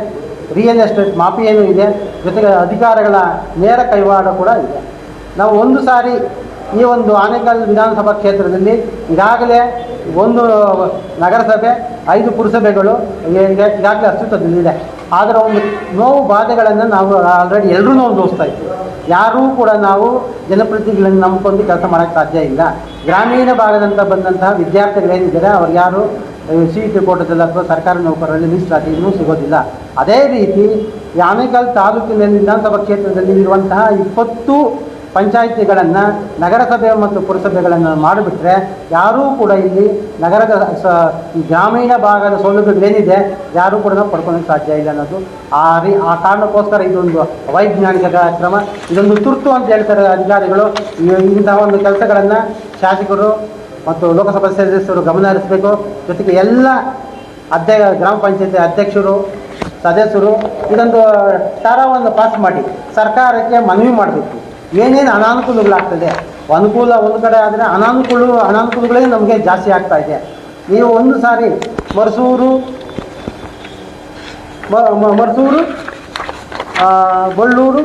ರಿಯಲ್ ಎಸ್ಟೇಟ್ ಮಾಫಿ ಏನು ಇದೆ. ಜೊತೆಗೆ ಅಧಿಕಾರಗಳ ನೇರ ಕೈವಾಡ ಕೂಡ ಇದೆ. ನಾವು ಒಂದು ಸಾರಿ ಈ ಒಂದು ಆನೇಕಲ್ ವಿಧಾನಸಭಾ ಕ್ಷೇತ್ರದಲ್ಲಿ ಈಗಾಗಲೇ ಒಂದು ನಗರಸಭೆ, ಐದು ಪುರಸಭೆಗಳು ಈಗಾಗಲೇ ಅಸ್ತಿತ್ವದಲ್ಲಿದೆ ಆದರೆ ಒಂದು ನೋವು ಬಾಧೆಗಳನ್ನು ನಾವು ಆಲ್ರೆಡಿ ಎಲ್ಲರೂ ಅನುಭವಿಸ್ತಾ ಇದ್ದೀವಿ ಯಾರೂ ಕೂಡ ನಾವು ಜನಪ್ರತಿನಿಧಿಗಳನ್ನು ನಂಬಿಕೊಂಡು ಕೆಲಸ ಮಾಡೋಕ್ಕೆ ಸಾಧ್ಯ ಇಲ್ಲ. ಗ್ರಾಮೀಣ ಭಾಗದಂತ ಬಂದಂತಹ ವಿದ್ಯಾರ್ಥಿಗಳೇನಿದ್ದಾರೆ, ಅವ್ರು ಯಾರು ಸಿ ಇ ಟಿ ಕೋಟದಲ್ಲಿ ಅಥವಾ ಸರ್ಕಾರಿ ನೌಕರರಲ್ಲಿ ಮೀಸಲಾತಿ ಇನ್ನೂ ಸಿಗೋದಿಲ್ಲ. ಅದೇ ರೀತಿ ಆನೇಕಲ್ ತಾಲೂಕಿನಲ್ಲಿ ವಿಧಾನಸಭಾ ಕ್ಷೇತ್ರದಲ್ಲಿ ಇರುವಂತಹ ಇಪ್ಪತ್ತು ಪಂಚಾಯಿತಿಗಳನ್ನು ನಗರಸಭೆ ಮತ್ತು ಪುರಸಭೆಗಳನ್ನು ಮಾಡಿಬಿಟ್ರೆ ಯಾರೂ ಕೂಡ ಇಲ್ಲಿ ನಗರದ ಸ ಈ ಗ್ರಾಮೀಣ ಭಾಗದ ಸೌಲಭ್ಯಗಳೇನಿದೆ ಯಾರೂ ಕೂಡ ನಾವು ಪಡ್ಕೊಳ್ಳೋಕೆ ಸಾಧ್ಯ ಇಲ್ಲ ಅನ್ನೋದು. ಆ ರೀ, ಆ ಕಾರಣಕ್ಕೋಸ್ಕರ ಇದೊಂದು ವೈಜ್ಞಾನಿಕ ಕಾರ್ಯಕ್ರಮ, ಇದೊಂದು ತುರ್ತು ಅಂತ ಹೇಳ್ತಾರೆ ಅಧಿಕಾರಿಗಳು. ಇಂತಹ ಒಂದು ಕೆಲಸಗಳನ್ನು ಶಾಸಕರು ಮತ್ತು ಲೋಕಸಭಾ ಸದಸ್ಯರು ಗಮನ ಹರಿಸಬೇಕು. ಜೊತೆಗೆ ಎಲ್ಲ ಅಧ್ಯ ಗ್ರಾಮ ಪಂಚಾಯತಿ ಅಧ್ಯಕ್ಷರು, ಸದಸ್ಯರು ಇದೊಂದು ಠರಾವನ್ನು ಪಾಸ್ ಮಾಡಿ ಸರ್ಕಾರಕ್ಕೆ ಮನವಿ ಮಾಡಬೇಕು. ಏನೇನು ಅನಾನುಕೂಲಗಳಾಗ್ತದೆ ಅನುಕೂಲ ಒಂದು ಕಡೆ ಆದರೆ ಅನಾನುಕೂಲ, ಅನಾನುಕೂಲಗಳೇ ನಮಗೆ ಜಾಸ್ತಿ ಆಗ್ತಾ ಇದೆ. ನೀವು ಒಂದು ಸಾರಿ ಮರಸೂರು ಮರಸೂರು ಬಳ್ಳೂರು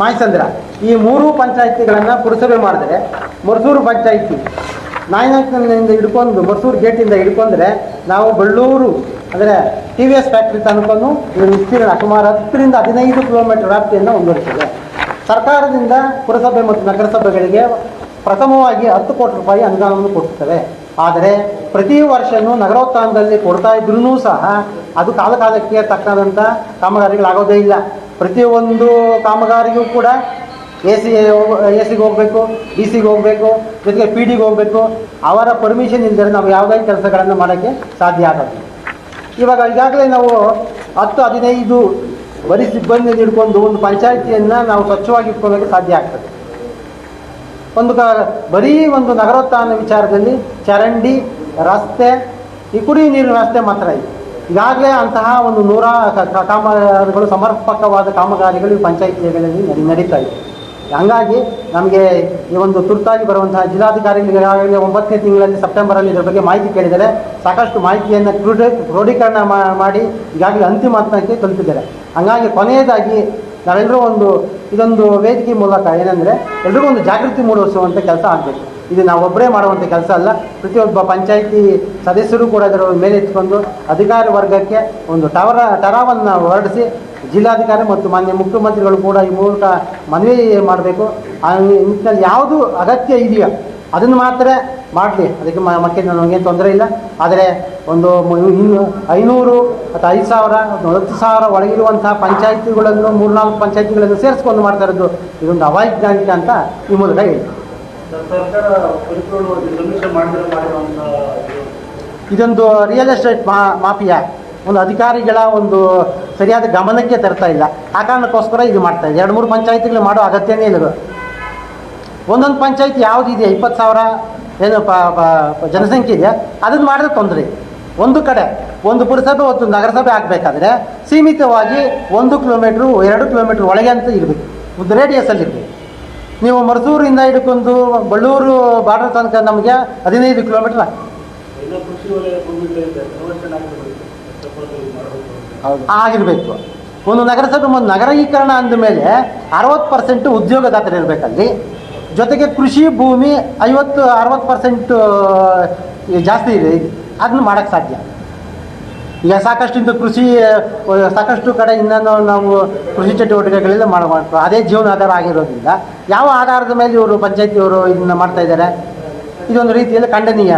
ಮಾಯಸಂದ್ರ. ಈ ಮೂರು ಪಂಚಾಯಿತಿಗಳನ್ನು ಪುರಸಭೆ ಮಾಡಿದ್ರೆ, ಮರಸೂರು ಪಂಚಾಯಿತಿ ನಾಯಕನಿಂದ ಹಿಡ್ಕೊಂಡು ಮರಸೂರು ಗೇಟಿಂದ ಹಿಡ್ಕೊಂಡ್ರೆ ನಾವು ಬಳ್ಳೂರು ಅಂದರೆ ಟಿ ವಿ ಎಸ್ ಫ್ಯಾಕ್ಟ್ರಿ ತನಕನು ವಿಸ್ತೀರ್ಣ ಸುಮಾರು ಹತ್ತರಿಂದ ಹದಿನೈದು ಕಿಲೋಮೀಟರ್ ವ್ಯಾಪ್ತಿಯನ್ನು ಹೊಂದಿರುತ್ತದೆ. ಸರ್ಕಾರದಿಂದ ಪುರಸಭೆ ಮತ್ತು ನಗರಸಭೆಗಳಿಗೆ ಪ್ರಥಮವಾಗಿ ಹತ್ತು ಕೋಟಿ ರೂಪಾಯಿ ಅನುದಾನವನ್ನು ಕೊಡ್ತವೆ ಆದರೆ ಪ್ರತಿ ವರ್ಷವೂ ನಗರೋತ್ಥಾನದಲ್ಲಿ ಕೊಡ್ತಾ ಇದ್ರೂ ಸಹ ಅದು ಕಾಲಕಾಲಕ್ಕೆ ತಕ್ಕಂಥ ಕಾಮಗಾರಿಗಳಾಗೋದೇ ಇಲ್ಲ. ಪ್ರತಿಯೊಂದು ಕಾಮಗಾರಿಗೂ ಕೂಡ ಎ ಸಿ ಎ ಸಿಗೆ ಹೋಗಬೇಕು ಡಿ ಸಿಗೆ ಹೋಗಬೇಕು, ಜೊತೆಗೆ ಪಿ ಡಿಗೆ ಹೋಗಬೇಕು. ಅವರ ಪರ್ಮಿಷನ್ ಇಲ್ಲದೆ ನಾವು ಯಾವುದೇ ಕೆಲಸಗಳನ್ನು ಮಾಡೋಕ್ಕೆ ಸಾಧ್ಯ ಆಗೋದು ಇವಾಗ ಈಗಾಗಲೇ ನಾವು ಹತ್ತು, ಹದಿನೈದು ಬರೀ ಸಿಬ್ಬಂದಿ ಹಿಡ್ಕೊಂಡು ಒಂದು ಪಂಚಾಯಿತಿಯನ್ನು ನಾವು ಸ್ವಚ್ಛವಾಗಿ ಇಟ್ಕೊಳ್ಳೋಕ್ಕೆ ಸಾಧ್ಯ ಆಗ್ತದೆ. ಒಂದು ಕ, ಬರೀ ಒಂದು ನಗರೋತ್ಥಾನ ವಿಚಾರದಲ್ಲಿ ಚರಂಡಿ, ರಸ್ತೆ, ಈ ಕುಡಿಯುವ ನೀರಿನ ವ್ಯವಸ್ಥೆ ಮಾತ್ರ ಇದೆ ಈಗಾಗಲೇ ಅಂತಹ ಒಂದು ನೂರ ಕಾಮಗಾರಿಗಳು, ಸಮರ್ಪಕವಾದ ಕಾಮಗಾರಿಗಳು ಈ ಪಂಚಾಯಿತಿಗಳಲ್ಲಿ ನಡಿ- ನಡೀತಾ ಇದೆ. ಹಂಗಾಗಿ ನಮಗೆ ಈ ಒಂದು ತುರ್ತಾಗಿ ಬರುವಂತಹ ಜಿಲ್ಲಾಧಿಕಾರಿಗಳಿಗೆ ಈಗಾಗಲೇ ಒಂಬತ್ತನೇ ತಿಂಗಳಲ್ಲಿ ಸೆಪ್ಟೆಂಬರಲ್ಲಿ ಇದರ ಬಗ್ಗೆ ಮಾಹಿತಿ ಕೇಳಿದರೆ ಸಾಕಷ್ಟು ಮಾಹಿತಿಯನ್ನು ಕ್ರೋಢ ಕ್ರೋಢೀಕರಣ ಮಾಡಿ ಈಗಾಗಲೇ ಅಂತಿಮ ಹಂತಕ್ಕೆ ತಲುಪಿದ್ದಾರೆ. ಹಂಗಾಗಿ ಕೊನೆಯದಾಗಿ ನಾವೆಲ್ಲರೂ ಒಂದು ಇದೊಂದು ವೇದಿಕೆ ಮೂಲಕ ಏನಂದರೆ ಎಲ್ರಿಗೂ ಒಂದು ಜಾಗೃತಿ ಮೂಡಿಸುವಂಥ ಕೆಲಸ ಆಗಬೇಕು. ಇದು ನಾವೊಬ್ಬರೇ ಮಾಡುವಂಥ ಕೆಲಸ ಅಲ್ಲ. ಪ್ರತಿಯೊಬ್ಬ ಪಂಚಾಯಿತಿ ಸದಸ್ಯರು ಕೂಡ ಅದರ ಮೇಲೆ ಎತ್ಕೊಂಡು ಅಧಿಕಾರಿ ವರ್ಗಕ್ಕೆ ಒಂದು ಟವರ, ಟರಾವನ್ನು ಹೊರಡಿಸಿ ಜಿಲ್ಲಾಧಿಕಾರಿ ಮತ್ತು ಮಾನ್ಯ ಮುಖ್ಯಮಂತ್ರಿಗಳು ಕೂಡ ಈ ಮೂಲಕ ಮನವಿ ಮಾಡಬೇಕು. ಆ ನಿಟ್ಟಿನಲ್ಲಿ ಯಾವುದು ಅಗತ್ಯ ಇದೆಯೋ ಅದನ್ನು ಮಾತ್ರ ಮಾಡಲಿ. ಅದಕ್ಕೆ ಮತ್ತೆ ನನಗೇನು ತೊಂದರೆ ಇಲ್ಲ. ಆದರೆ ಒಂದು ಇನ್ನು ಐನೂರು ಅಥವಾ ಐದು ಸಾವಿರ ಹತ್ತು ಸಾವಿರ ಒಳಗಿರುವಂತಹ ಪಂಚಾಯಿತಿಗಳನ್ನು, ಮೂರ್ನಾಲ್ಕು ಪಂಚಾಯಿತಿಗಳನ್ನು ಸೇರಿಸ್ಕೊಂಡು ಮಾಡ್ತಾ ಇರೋದು ಇದೊಂದು ಅವೈಜ್ಞಾನಿಕ ಅಂತ ಈ ಮೂಲಕ ಹೇಳಿ ಇದೊಂದು ರಿಯಲ್ ಎಸ್ಟೇಟ್ ಮಾ, ಮಾಫಿಯಾ. ಒಂದು ಅಧಿಕಾರಿಗಳ ಒಂದು ಸರಿಯಾದ ಗಮನಕ್ಕೆ ತರ್ತಾ ಇಲ್ಲ. ಆ ಕಾರಣಕ್ಕೋಸ್ಕರ ಇದು ಮಾಡ್ತಾ ಇದೆ. ಎರಡು ಮೂರು ಪಂಚಾಯಿತಿಗಳು ಮಾಡೋ ಅಗತ್ಯನೇ ಇಲ್ಲ. ಒಂದೊಂದು ಪಂಚಾಯತಿ ಯಾವುದಿದೆ ಇಪ್ಪತ್ತು ಸಾವಿರ ಏನು ಜನಸಂಖ್ಯೆ ಇದೆಯಾ ಅದನ್ನು ಮಾಡಿದ್ರೆ ತೊಂದರೆ. ಒಂದು ಕಡೆ ಒಂದು ಪುರಸಭೆ ಒಂದು ನಗರಸಭೆ ಆಗಬೇಕಾದ್ರೆ ಸೀಮಿತವಾಗಿ ಒಂದು ಕಿಲೋಮೀಟ್ರು, ಎರಡು ಕಿಲೋಮೀಟ್ರ್ ಒಳಗೆ ಅಂತ ಇರಬೇಕು. ಒಂದು ರೇಡಿಯಸಲ್ಲಿ ಇರಬೇಕು. ನೀವು ಮರಸೂರಿಂದ ಹಿಡ್ಕೊಂಡು ಬಳ್ಳೂರು ಬಾರ್ಡರ್ ತನಕ ನಮಗೆ ಹದಿನೈದು ಕಿಲೋಮೀಟ್ರ್ ಆಗಿರಬೇಕು ಒಂದು ನಗರಸಭೆ ಒಂದು ನಗರೀಕರಣ ಅಂದಮೇಲೆ ಅರವತ್ತು ಪರ್ಸೆಂಟ್ ಉದ್ಯೋಗದಾತರು ಇರಬೇಕಲ್ಲಿ. ಜೊತೆಗೆ ಕೃಷಿ ಭೂಮಿ ಐವತ್ತು ಅರವತ್ತು ಪರ್ಸೆಂಟ್ ಜಾಸ್ತಿ ಇದೆ. ಅದನ್ನ ಮಾಡೋಕ್ಕೆ ಸಾಧ್ಯ. ಈಗ ಸಾಕಷ್ಟು ಇಂದು ಕೃಷಿ ಸಾಕಷ್ಟು ಕಡೆ ಇನ್ನೂ ನಾವು ಕೃಷಿ ಚಟುವಟಿಕೆಗಳೆಲ್ಲ ಮಾಡ ಮಾಡ್ಕೊ ಅದೇ ಜೀವನ ಆಧಾರ ಆಗಿರೋದ್ರಿಂದ ಯಾವ ಆಧಾರದ ಮೇಲೆ ಇವರು ಪಂಚಾಯತಿಯವರು ಇದನ್ನ ಮಾಡ್ತಾ ಇದ್ದಾರೆ? ಇದೊಂದು ರೀತಿಯಲ್ಲಿ ಖಂಡನೀಯ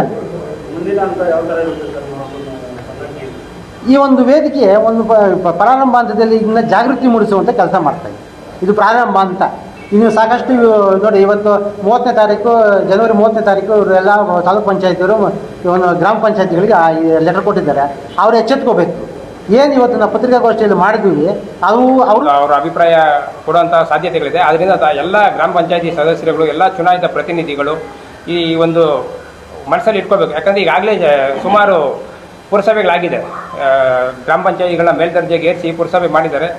ಈ ಒಂದು ವೇದಿಕೆ ಒಂದು ಪ್ರಾರಂಭ ಹಂತದಲ್ಲಿ ಇದನ್ನ ಜಾಗೃತಿ ಮೂಡಿಸುವಂಥ ಕೆಲಸ ಮಾಡ್ತಾ ಇದೆ. ಇದು ಪ್ರಾರಂಭ ಅಂತ. ಇನ್ನು ಸಾಕಷ್ಟು ನೋಡಿ, ಇವತ್ತು ಮೂವತ್ತನೇ ತಾರೀಕು, ಜನವರಿ ಮೂವತ್ತನೇ ತಾರೀಕು ಇವರೆಲ್ಲ ತಾಲೂಕು ಪಂಚಾಯತಿಯವರು ಇವನು ಗ್ರಾಮ ಪಂಚಾಯತಿಗಳಿಗೆ ಲೆಟರ್ ಕೊಟ್ಟಿದ್ದಾರೆ. ಅವ್ರು ಎಚ್ಚೆತ್ಕೋಬೇಕು. ಏನು ಇವತ್ತು ನಾವು ಪತ್ರಿಕಾಗೋಷ್ಠಿಯಲ್ಲಿ ಮಾಡಿದ್ವಿ, ಅದು ಅವರು ಅವರ ಅಭಿಪ್ರಾಯ ಕೊಡುವಂಥ ಸಾಧ್ಯತೆಗಳಿದೆ. ಅದರಿಂದ ಎಲ್ಲ ಗ್ರಾಮ ಪಂಚಾಯತಿ ಸದಸ್ಯರುಗಳು, ಎಲ್ಲ ಚುನಾಯಿತ ಪ್ರತಿನಿಧಿಗಳು ಈ ಒಂದು ಮನಸ್ಸಲ್ಲಿ ಇಟ್ಕೋಬೇಕು. ಯಾಕಂದರೆ ಈಗಾಗಲೇ ಸುಮಾರು ಪುರಸಭೆಗಳಾಗಿದೆ. ಗ್ರಾಮ ಪಂಚಾಯತಿಗಳನ್ನ ಮೇಲ್ದರ್ಜೆಗೆ ಏರಿಸಿ ಪುರಸಭೆ ಮಾಡಿದ್ದಾರೆ.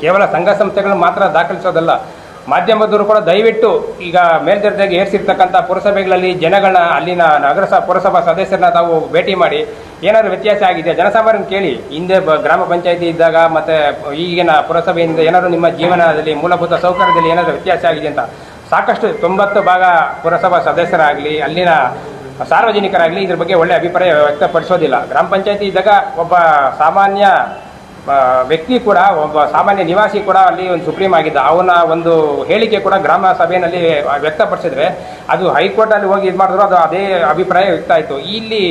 ಕೇವಲ ಸಂಘ ಸಂಸ್ಥೆಗಳನ್ನ ಮಾತ್ರ ದಾಖಲಿಸೋದಲ್ಲ ಮಾಧ್ಯಮದವರು ಕೂಡ ದಯವಿಟ್ಟು ಈಗ ಮೇಲ್ದರ್ಜೆಗೆ ಏರಿಸಿರ್ತಕ್ಕಂಥ ಪುರಸಭೆಗಳಲ್ಲಿ ಜನಗಳನ್ನ ಅಲ್ಲಿನ ನಗರಸಭಾ ಪುರಸಭಾ ಸದಸ್ಯರನ್ನ ತಾವು ಭೇಟಿ ಮಾಡಿ ಏನಾದರೂ ವ್ಯತ್ಯಾಸ ಆಗಿದೆ ಜನಸಾಮಾನ್ಯ ಕೇಳಿ. ಹಿಂದೆ ಗ್ರಾಮ ಪಂಚಾಯತಿ ಇದ್ದಾಗ ಮತ್ತು ಈಗಿನ ಪುರಸಭೆಯಿಂದ ಏನಾದರೂ ನಿಮ್ಮ ಜೀವನದಲ್ಲಿ ಮೂಲಭೂತ ಸೌಕರ್ಯದಲ್ಲಿ ಏನಾದರೂ ವ್ಯತ್ಯಾಸ ಆಗಿದೆ ಅಂತ. ಸಾಕಷ್ಟು ತೊಂಬತ್ತು ಭಾಗ ಪುರಸಭಾ ಸದಸ್ಯರಾಗಲಿ, ಅಲ್ಲಿನ ಸಾರ್ವಜನಿಕರಾಗಲಿ ಇದ್ರ ಬಗ್ಗೆ ಒಳ್ಳೆಯ ಅಭಿಪ್ರಾಯ ವ್ಯಕ್ತಪಡಿಸೋದಿಲ್ಲ. ಗ್ರಾಮ ಪಂಚಾಯತಿ ಇದ್ದಾಗ ಒಬ್ಬ ಸಾಮಾನ್ಯ ವ್ಯಕ್ತಿ ಕೂಡ, ಒಬ್ಬ ಸಾಮಾನ್ಯ ನಿವಾಸಿ ಕೂಡ ಅಲ್ಲಿ ಒಂದು ಸುಪ್ರೀಂ ಆಗಿದ್ದ. ಅವನ ಒಂದು ಹೇಳಿಕೆ ಕೂಡ ಗ್ರಾಮ ಸಭೆಯಲ್ಲಿ ವ್ಯಕ್ತಪಡಿಸಿದ್ರೆ, ಅದು ಹೈಕೋರ್ಟಲ್ಲಿ ಹೋಗಿ ಇದು ಮಾಡಿದ್ರು, ಅದು ಅದೇ ಅಭಿಪ್ರಾಯ ವ್ಯಕ್ತ ಆಯಿತು. ಇಲ್ಲಿ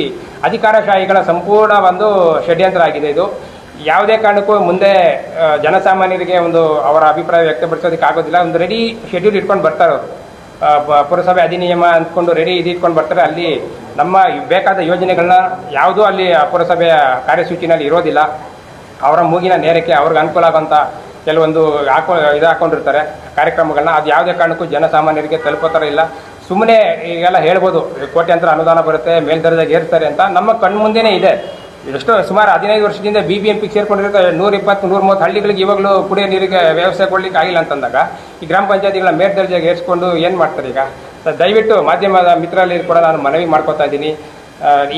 ಅಧಿಕಾರಶಾಹಿಗಳ ಸಂಪೂರ್ಣ ಒಂದು ಷಡ್ಯಂತ್ರ ಆಗಿದೆ ಇದು. ಯಾವುದೇ ಕಾರಣಕ್ಕೂ ಮುಂದೆ ಜನಸಾಮಾನ್ಯರಿಗೆ ಒಂದು ಅವರ ಅಭಿಪ್ರಾಯ ವ್ಯಕ್ತಪಡಿಸೋದಕ್ಕೆ ಆಗೋದಿಲ್ಲ. ಒಂದು ರೆಡಿ ಶೆಡ್ಯೂಲ್ ಇಟ್ಕೊಂಡು ಬರ್ತಾರೆ ಅವರು ಪುರಸಭೆ ಅಧಿನಿಯಮ ಅಂದ್ಕೊಂಡು ರೆಡಿ ಇದು ಇಟ್ಕೊಂಡು ಬರ್ತಾರೆ. ಅಲ್ಲಿ ನಮ್ಮ ಬೇಕಾದ ಯೋಜನೆಗಳನ್ನ ಯಾವುದೂ ಅಲ್ಲಿ ಪುರಸಭೆಯ ಕಾರ್ಯಸೂಚಿನಲ್ಲಿ ಇರೋದಿಲ್ಲ. ಅವರ ಮೂಗಿನ ನೇರಕ್ಕೆ ಅವ್ರಿಗೆ ಅನುಕೂಲ ಆಗೋಂಥ ಕೆಲವೊಂದು ಹಾಕೊ, ಇದು ಹಾಕೊಂಡಿರ್ತಾರೆ, ಕಾರ್ಯಕ್ರಮಗಳನ್ನ. ಅದು ಯಾವುದೇ ಕಾರಣಕ್ಕೂ ಜನಸಾಮಾನ್ಯರಿಗೆ ತಲುಪೋ ಥರ ಇಲ್ಲ. ಸುಮ್ಮನೆ ಈಗೆಲ್ಲ ಹೇಳ್ಬೋದು, ಕೋಟ್ಯಂತರ ಅನುದಾನ ಬರುತ್ತೆ, ಮೇಲ್ದರ್ಜೆಗೆ ಏರ್ತಾರೆ ಅಂತ. ನಮ್ಮ ಕಣ್ಮುಂದೆನೇ ಇದೆ. ಎಷ್ಟೋ ಸುಮಾರು ಹದಿನೈದು ವರ್ಷದಿಂದ ಬಿ ಬಿ ಎಂ ಪಿಗೆ ಸೇರ್ಕೊಂಡಿರೋ ನೂರ ಇಪ್ಪತ್ತು, ನೂರ ಮೂವತ್ತು ಹಳ್ಳಿಗಳಿಗೆ ಇವಾಗಲೂ ಕುಡಿಯೋ ನೀರಿಗೆ ವ್ಯವಸ್ಥೆ ಕೊಡ್ಲಿಕ್ಕೆ ಆಗಿಲ್ಲ ಅಂತಂದಾಗ, ಈ ಗ್ರಾಮ ಪಂಚಾಯತಿಗಳ ಮೇಲ್ದರ್ಜೆಗೆ ಏರಿಸ್ಕೊಂಡು ಏನು ಮಾಡ್ತಾರೆ ಈಗ? ದಯವಿಟ್ಟು ಮಾಧ್ಯಮದ ಮಿತ್ರರಲ್ಲಿ ಕೂಡ ನಾನು ಮನವಿ ಮಾಡ್ಕೊತಾ ಇದ್ದೀನಿ.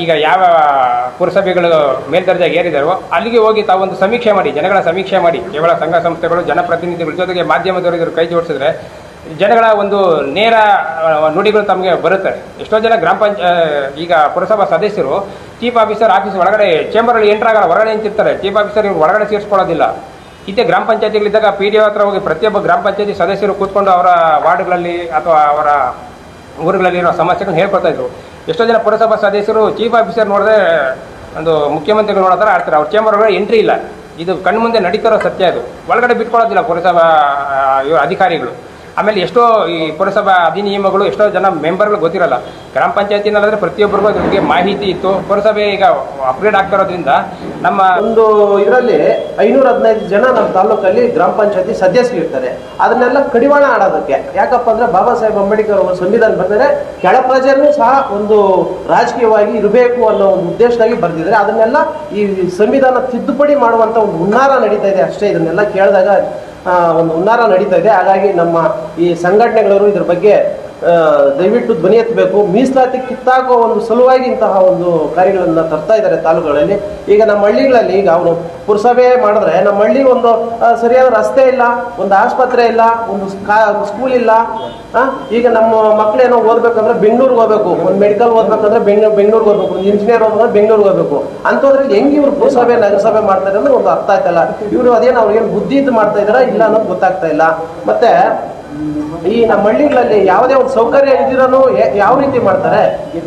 ಈಗ ಯಾವ ಪುರಸಭೆಗಳು ಮೇಲ್ದರ್ಜೆಗೆ ಏರಿದಾರೋ ಅಲ್ಲಿಗೆ ಹೋಗಿ ತಾವೊಂದು ಸಮೀಕ್ಷೆ ಮಾಡಿ, ಜನಗಳ ಸಮೀಕ್ಷೆ ಮಾಡಿ. ಕೇವಲ ಸಂಘ ಸಂಸ್ಥೆಗಳು, ಜನಪ್ರತಿನಿಧಿಗಳ ಜೊತೆಗೆ ಮಾಧ್ಯಮದವರು ಕೈ ಜೋಡಿಸಿದ್ರೆ ಜನಗಳ ಒಂದು ನೇರ ನುಡಿಗಳು ತಮಗೆ ಬರುತ್ತೆ. ಎಷ್ಟೋ ಜನ ಗ್ರಾಮ ಪಂಚ ಈಗ ಪುರಸಭಾ ಸದಸ್ಯರು ಚೀಫ್ ಆಫೀಸರ್ ಆಫೀಸ್ ಒಳಗಡೆ ಚೇಂಬರಲ್ಲಿ ಎಂಟರ್ ಆಗಲ್ಲ, ಹೊರಗಡೆ ನಿಂತಿರ್ತಾರೆ. ಚೀಫ್ ಆಫೀಸರ್ ಇವ್ರು ಒಳಗಡೆ ಸೇರಿಸ್ಕೊಳ್ಳೋದಿಲ್ಲ. ಇದೇ ಗ್ರಾಮ ಪಂಚಾಯತಿಗಳಿದ್ದಾಗ ಪಿ ಡಿ ಒ ಹತ್ರ ಹೋಗಿ ಪ್ರತಿಯೊಬ್ಬ ಗ್ರಾಮ ಪಂಚಾಯತಿ ಸದಸ್ಯರು ಕೂತ್ಕೊಂಡು ಅವರ ವಾರ್ಡ್ಗಳಲ್ಲಿ ಅಥವಾ ಅವರ ಊರುಗಳಲ್ಲಿರೋ ಸಮಸ್ಯೆಗಳನ್ನ ಹೇಳ್ಕೊಳ್ತಾ ಇದ್ರು. ಎಷ್ಟೋ ಜನ ಪುರಸಭಾ ಸದಸ್ಯರು ಚೀಫ್ ಆಫೀಸರ್ ನೋಡಿದ್ರೆ ಒಂದು ಮುಖ್ಯಮಂತ್ರಿಗಳು ನೋಡೋ ಥರ ಆಡ್ತಾರೆ. ಅವ್ರ ಚೇಂಬರ್ ಒಳಗಡೆ ಎಂಟ್ರಿ ಇಲ್ಲ. ಇದು ಕಣ್ಮುಂದೆ ನಡೀತಾರೋ ಸತ್ಯ ಅದು ಒಳಗಡೆ ಬಿಟ್ಕೊಳ್ಳೋದಿಲ್ಲ ಪುರಸಭಾ ಅಧಿಕಾರಿಗಳು. ಆಮೇಲೆ ಎಷ್ಟೋ ಈ ಪುರಸಭಾ ಅಧಿನಿಯಮಗಳು ಎಷ್ಟೋ ಜನ ಮೆಂಬರ್ಗಳು ಗೊತ್ತಿರಲ್ಲ. ಗ್ರಾಮ ಪಂಚಾಯತಿನಲ್ಲಾದ್ರೆ ಪ್ರತಿಯೊಬ್ಬರಿಗೂ ಅದ್ರ ಬಗ್ಗೆ ಮಾಹಿತಿ ಇತ್ತು. ಪುರಸಭೆ ಈಗ ಅಪ್ಗ್ರೇಡ್ ಆಗ್ತಾ ಇರೋದ್ರಿಂದ ನಮ್ಮ ಒಂದು ಇದರಲ್ಲಿ ಐನೂರ ಹದಿನೈದು ಜನ ನಮ್ಮ ತಾಲೂಕಲ್ಲಿ ಗ್ರಾಮ ಪಂಚಾಯತಿ ಸದಸ್ಯರು ಇರ್ತಾರೆ. ಅದನ್ನೆಲ್ಲ ಕಡಿವಾಣ ಆಡೋದಕ್ಕೆ. ಯಾಕಪ್ಪ ಅಂದ್ರೆ ಬಾಬಾ ಸಾಹೇಬ್ ಅಂಬೇಡ್ಕರ್ ಅವರು ಸಂವಿಧಾನ ಬಂದರೆ ಕೆಳ ಪ್ರಜೆಯೂ ಸಹ ಒಂದು ರಾಜಕೀಯವಾಗಿ ಇರಬೇಕು ಅನ್ನೋ ಒಂದು ಉದ್ದೇಶದಾಗಿ ಬರ್ದಿದ್ದಾರೆ. ಅದನ್ನೆಲ್ಲ ಈ ಸಂವಿಧಾನ ತಿದ್ದುಪಡಿ ಮಾಡುವಂತ ಒಂದು ಹುನ್ನಾರ ನಡೀತಾ ಇದೆ ಅಷ್ಟೇ ಇದನ್ನೆಲ್ಲ ಕೇಳಿದಾಗ ಒಂದು ಹುನ್ನಾರ ನಡೀತಾ ಇದೆ. ಹಾಗಾಗಿ ನಮ್ಮ ಈ ಸಂಘಟನೆಗಳವರು ಇದ್ರ ಬಗ್ಗೆ ದಯವಿಟ್ಟು ಧ್ವನಿ ಎತ್ತಬೇಕು. ಮೀಸಲಾತಿ ಕಿತ್ತಾಕೋ ಒಂದು ಸಲುವಾಗಿ ಇಂತಹ ಒಂದು ಕಾರ್ಯಗಳನ್ನು ತರ್ತಾ ಇದ್ದಾರೆ ತಾಲೂಕುಗಳಲ್ಲಿ. ಈಗ ನಮ್ಮ ಹಳ್ಳಿಗಳಲ್ಲಿ ಈಗ ಅವನು ಪುರಸಭೆ ಮಾಡಿದ್ರೆ ನಮ್ಮ ಹಳ್ಳಿ ಒಂದು ಸರಿಯಾದ ರಸ್ತೆ ಇಲ್ಲ, ಒಂದು ಆಸ್ಪತ್ರೆ ಇಲ್ಲ, ಒಂದು ಸ್ಕೂಲ್ ಇಲ್ಲ. ಈಗ ನಮ್ಮ ಮಕ್ಕಳೇನೋ ಓದ್ಬೇಕಂದ್ರೆ ಬೆಂಗಳೂರಿಗೆ ಹೋಗ್ಬೇಕು. ಒಂದು ಮೆಡಿಕಲ್ ಓದ್ಬೇಕಂದ್ರೆ ಬೆಂಗಳೂರು, ಬೆಂಗಳೂರಿಗೆ ಹೋಗ್ಬೇಕು. ಒಂದು ಇಂಜಿನಿಯರ್ ಓದ್ಬೇಕಂದ್ರೆ ಬೆಂಗಳೂರಿಗೆ ಹೋಗ್ಬೇಕು. ಅಂಥದ್ರಲ್ಲಿ ಹೆಂಗೆ ಇವರು ಪುರಸಭೆ, ನಗರಸಭೆ ಮಾಡ್ತಾರೆ ಅಂದ್ರೆ ಒಂದು ಅರ್ಥ ಆಯ್ತಲ್ಲ. ಇವರು ಅದೇನು ಅವ್ರಿಗೇನು ಬುದ್ಧಿ ಇದು ಮಾಡ್ತಾ ಇದ್ದಾರಾ ಇಲ್ಲ ಅನ್ನೋದು ಗೊತ್ತಾಗ್ತಾ ಇಲ್ಲ. ಮತ್ತೆ ಈ ನಮ್ಮ ಹಳ್ಳಿಗಳಲ್ಲಿ ಯಾವುದೇ ಒಂದು ಸೌಕರ್ಯ ಇದ್ದಿರೋನು ಯಾವ ರೀತಿ ಮಾಡ್ತಾರೆ?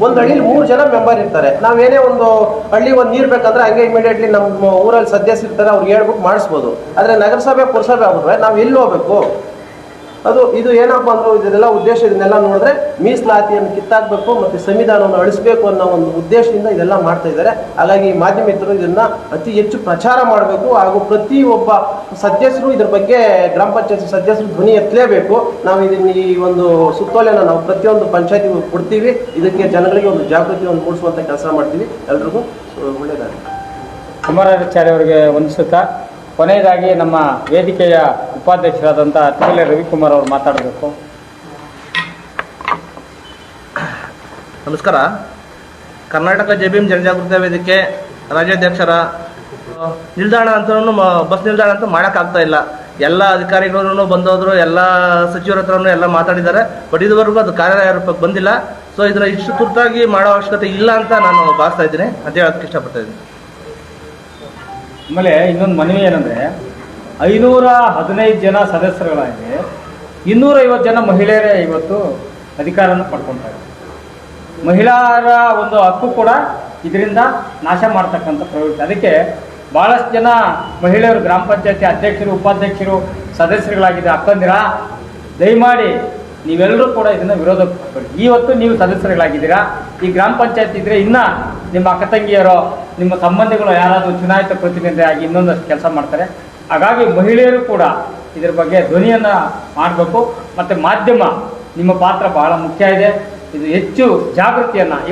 ಒಂದು ಹಳ್ಳಿಲಿ ಮೂರು ಜನ ಮೆಂಬರ್ ಇರ್ತಾರೆ. ನಾವೇನೇ ಒಂದು ಹಳ್ಳಿ ಒಂದು ನೀರು ಬೇಕಂದ್ರೆ ಹಂಗೆ ಇಮಿಡಿಯೇಟ್ಲಿ ನಮ್ಮ ಊರಲ್ಲಿ ಸದಸ್ಯರು ಇರ್ತಾರೆ ಅವ್ರಿಗೆ ಹೇಳ್ಬಿಟ್ಟು ಮಾಡಿಸ್ಬೋದು. ಆದರೆ ನಗರಸಭೆ ಪುರಸಭೆ ಆಗ್ಬಿಟ್ರೆ ನಾವು ಎಲ್ಲಿ ಹೋಗ್ಬೇಕು? ಅದು, ಇದು ಏನಪ್ಪ ಅಂದ್ರೆ ಇದನ್ನೆಲ್ಲ ಉದ್ದೇಶ ಇದನ್ನೆಲ್ಲ ನೋಡಿದ್ರೆ ಮೀಸಲಾತಿಯನ್ನು ಕಿತ್ತಾಕ್ಬೇಕು ಮತ್ತೆ ಸಂವಿಧಾನವನ್ನು ಅಳಿಸ್ಬೇಕು ಅನ್ನೋ ಒಂದು ಉದ್ದೇಶದಿಂದ ಇದೆಲ್ಲ ಮಾಡ್ತಾ ಇದ್ದಾರೆ. ಹಾಗಾಗಿ ಈ ಮಾಧ್ಯಮಿತರು ಇದನ್ನ ಅತಿ ಹೆಚ್ಚು ಪ್ರಚಾರ ಮಾಡಬೇಕು ಹಾಗೂ ಪ್ರತಿ ಒಬ್ಬ ಸದಸ್ಯರು ಇದ್ರ ಬಗ್ಗೆ ಗ್ರಾಮ ಪಂಚಾಯತ್ ಸದಸ್ಯರು ಧ್ವನಿ ಎತ್ತಲೇಬೇಕು. ನಾವು ಇದನ್ನ ಈ ಒಂದು ಸುತ್ತೋಲೆನ ನಾವು ಪ್ರತಿಯೊಂದು ಪಂಚಾಯತಿಗೂ ಕೊಡ್ತೀವಿ. ಇದಕ್ಕೆ ಜನಗಳಿಗೆ ಒಂದು ಜಾಗೃತಿಯನ್ನು ಮೂಡಿಸುವಂತ ಕೆಲಸ ಮಾಡ್ತೀವಿ. ಎಲ್ರಿಗೂ ಒಳ್ಳೆಯದಾಗಲಿ ಕುಮಾರಾಚಾರ್ಯ ಅವರಿಗೆ ವಂದಿಸುತ್ತಾ ಕೊನೆಯದಾಗಿ ನಮ್ಮ ವೇದಿಕೆಯ ಉಪಾಧ್ಯಕ್ಷರಾದಂಥ ಟಿಎಲ್ ರವಿಕುಮಾರ್ ಅವರು ಮಾತಾಡಬೇಕು. ನಮಸ್ಕಾರ. ಕರ್ನಾಟಕ ಜೆ ಬಿ ಎಂ ಜನಜಾಗೃತಿ ವೇದಿಕೆ ರಾಜ್ಯಾಧ್ಯಕ್ಷರ ನಿಲ್ದಾಣ ಅಂತೂ ಬಸ್ ನಿಲ್ದಾಣ ಅಂತೂ ಮಾಡೋಕ್ಕಾಗ್ತಾ ಇಲ್ಲ. ಎಲ್ಲ ಅಧಿಕಾರಿಗಳೂ ಬಂದೋದ್ರು, ಎಲ್ಲ ಸಚಿವರ ಹತ್ರನೂ ಎಲ್ಲ ಮಾತಾಡಿದ್ದಾರೆ. ಬಟ್ ಇದುವರೆಗೂ ಅದು ಕಾರ್ಯರೂಪಕ್ಕೆ ಬಂದಿಲ್ಲ. ಸೊ ಇದನ್ನ ಇಷ್ಟು ತುರ್ತಾಗಿ ಮಾಡೋ ಅವಶ್ಯಕತೆ ಇಲ್ಲ ಅಂತ ನಾನು ಭಾವಿಸ್ತಾ ಇದ್ದೀನಿ ಅಂತ ಹೇಳೋದಕ್ಕೆ ಇಷ್ಟಪಡ್ತಾ ಇದ್ದೀನಿ. ಆಮೇಲೆ ಇನ್ನೊಂದು ಮನವಿ ಏನಂದರೆ, ಐನೂರ ಹದಿನೈದು ಜನ ಸದಸ್ಯರುಗಳಾಗಿ ಇನ್ನೂರೈವತ್ತು ಜನ ಮಹಿಳೆಯರೇ ಇವತ್ತು ಅಧಿಕಾರವನ್ನು ಪಡ್ಕೊತಾರೆ. ಮಹಿಳೆಯರ ಒಂದು ಹಕ್ಕು ಕೂಡ ಇದರಿಂದ ನಾಶ ಮಾಡ್ತಕ್ಕಂಥ ಪ್ರವೃತ್ತಿ. ಅದಕ್ಕೆ ಭಾಳಷ್ಟು ಜನ ಮಹಿಳೆಯರು, ಗ್ರಾಮ ಪಂಚಾಯತಿ ಅಧ್ಯಕ್ಷರು, ಉಪಾಧ್ಯಕ್ಷರು ಸದಸ್ಯರುಗಳಾಗಿದ್ದ ಅಕ್ಕಂದಿರ ದಯಮಾಡಿ ನೀವೆಲ್ಲರೂ ಕೂಡ ಇದನ್ನ ವಿರೋಧ ಇವತ್ತು ನೀವು ಸದಸ್ಯರುಗಳಾಗಿದ್ದೀರಾ? ಈ ಗ್ರಾಮ ಪಂಚಾಯತ್ ಇದ್ರೆ ಇನ್ನ ನಿಮ್ಮ ಅಕ್ಕ ತಂಗಿಯರು, ನಿಮ್ಮ ಸಂಬಂಧಿಗಳು ಯಾರಾದರೂ ಚುನಾಯಿತ ಪ್ರತಿನಿಧಿಯಾಗಿ ಇನ್ನೊಂದಷ್ಟು ಕೆಲಸ ಮಾಡ್ತಾರೆ. ಹಾಗಾಗಿ ಮಹಿಳೆಯರು ಕೂಡ ಇದ್ರ ಬಗ್ಗೆ ಧ್ವನಿಯನ್ನು ಮಾಡಬೇಕು. ಮತ್ತು ಮಾಧ್ಯಮ ನಿಮ್ಮ ಪಾತ್ರ ಬಹಳ ಮುಖ್ಯ ಇದೆ. ಇದು ಹೆಚ್ಚು ಜಾಗೃತಿಯನ್ನು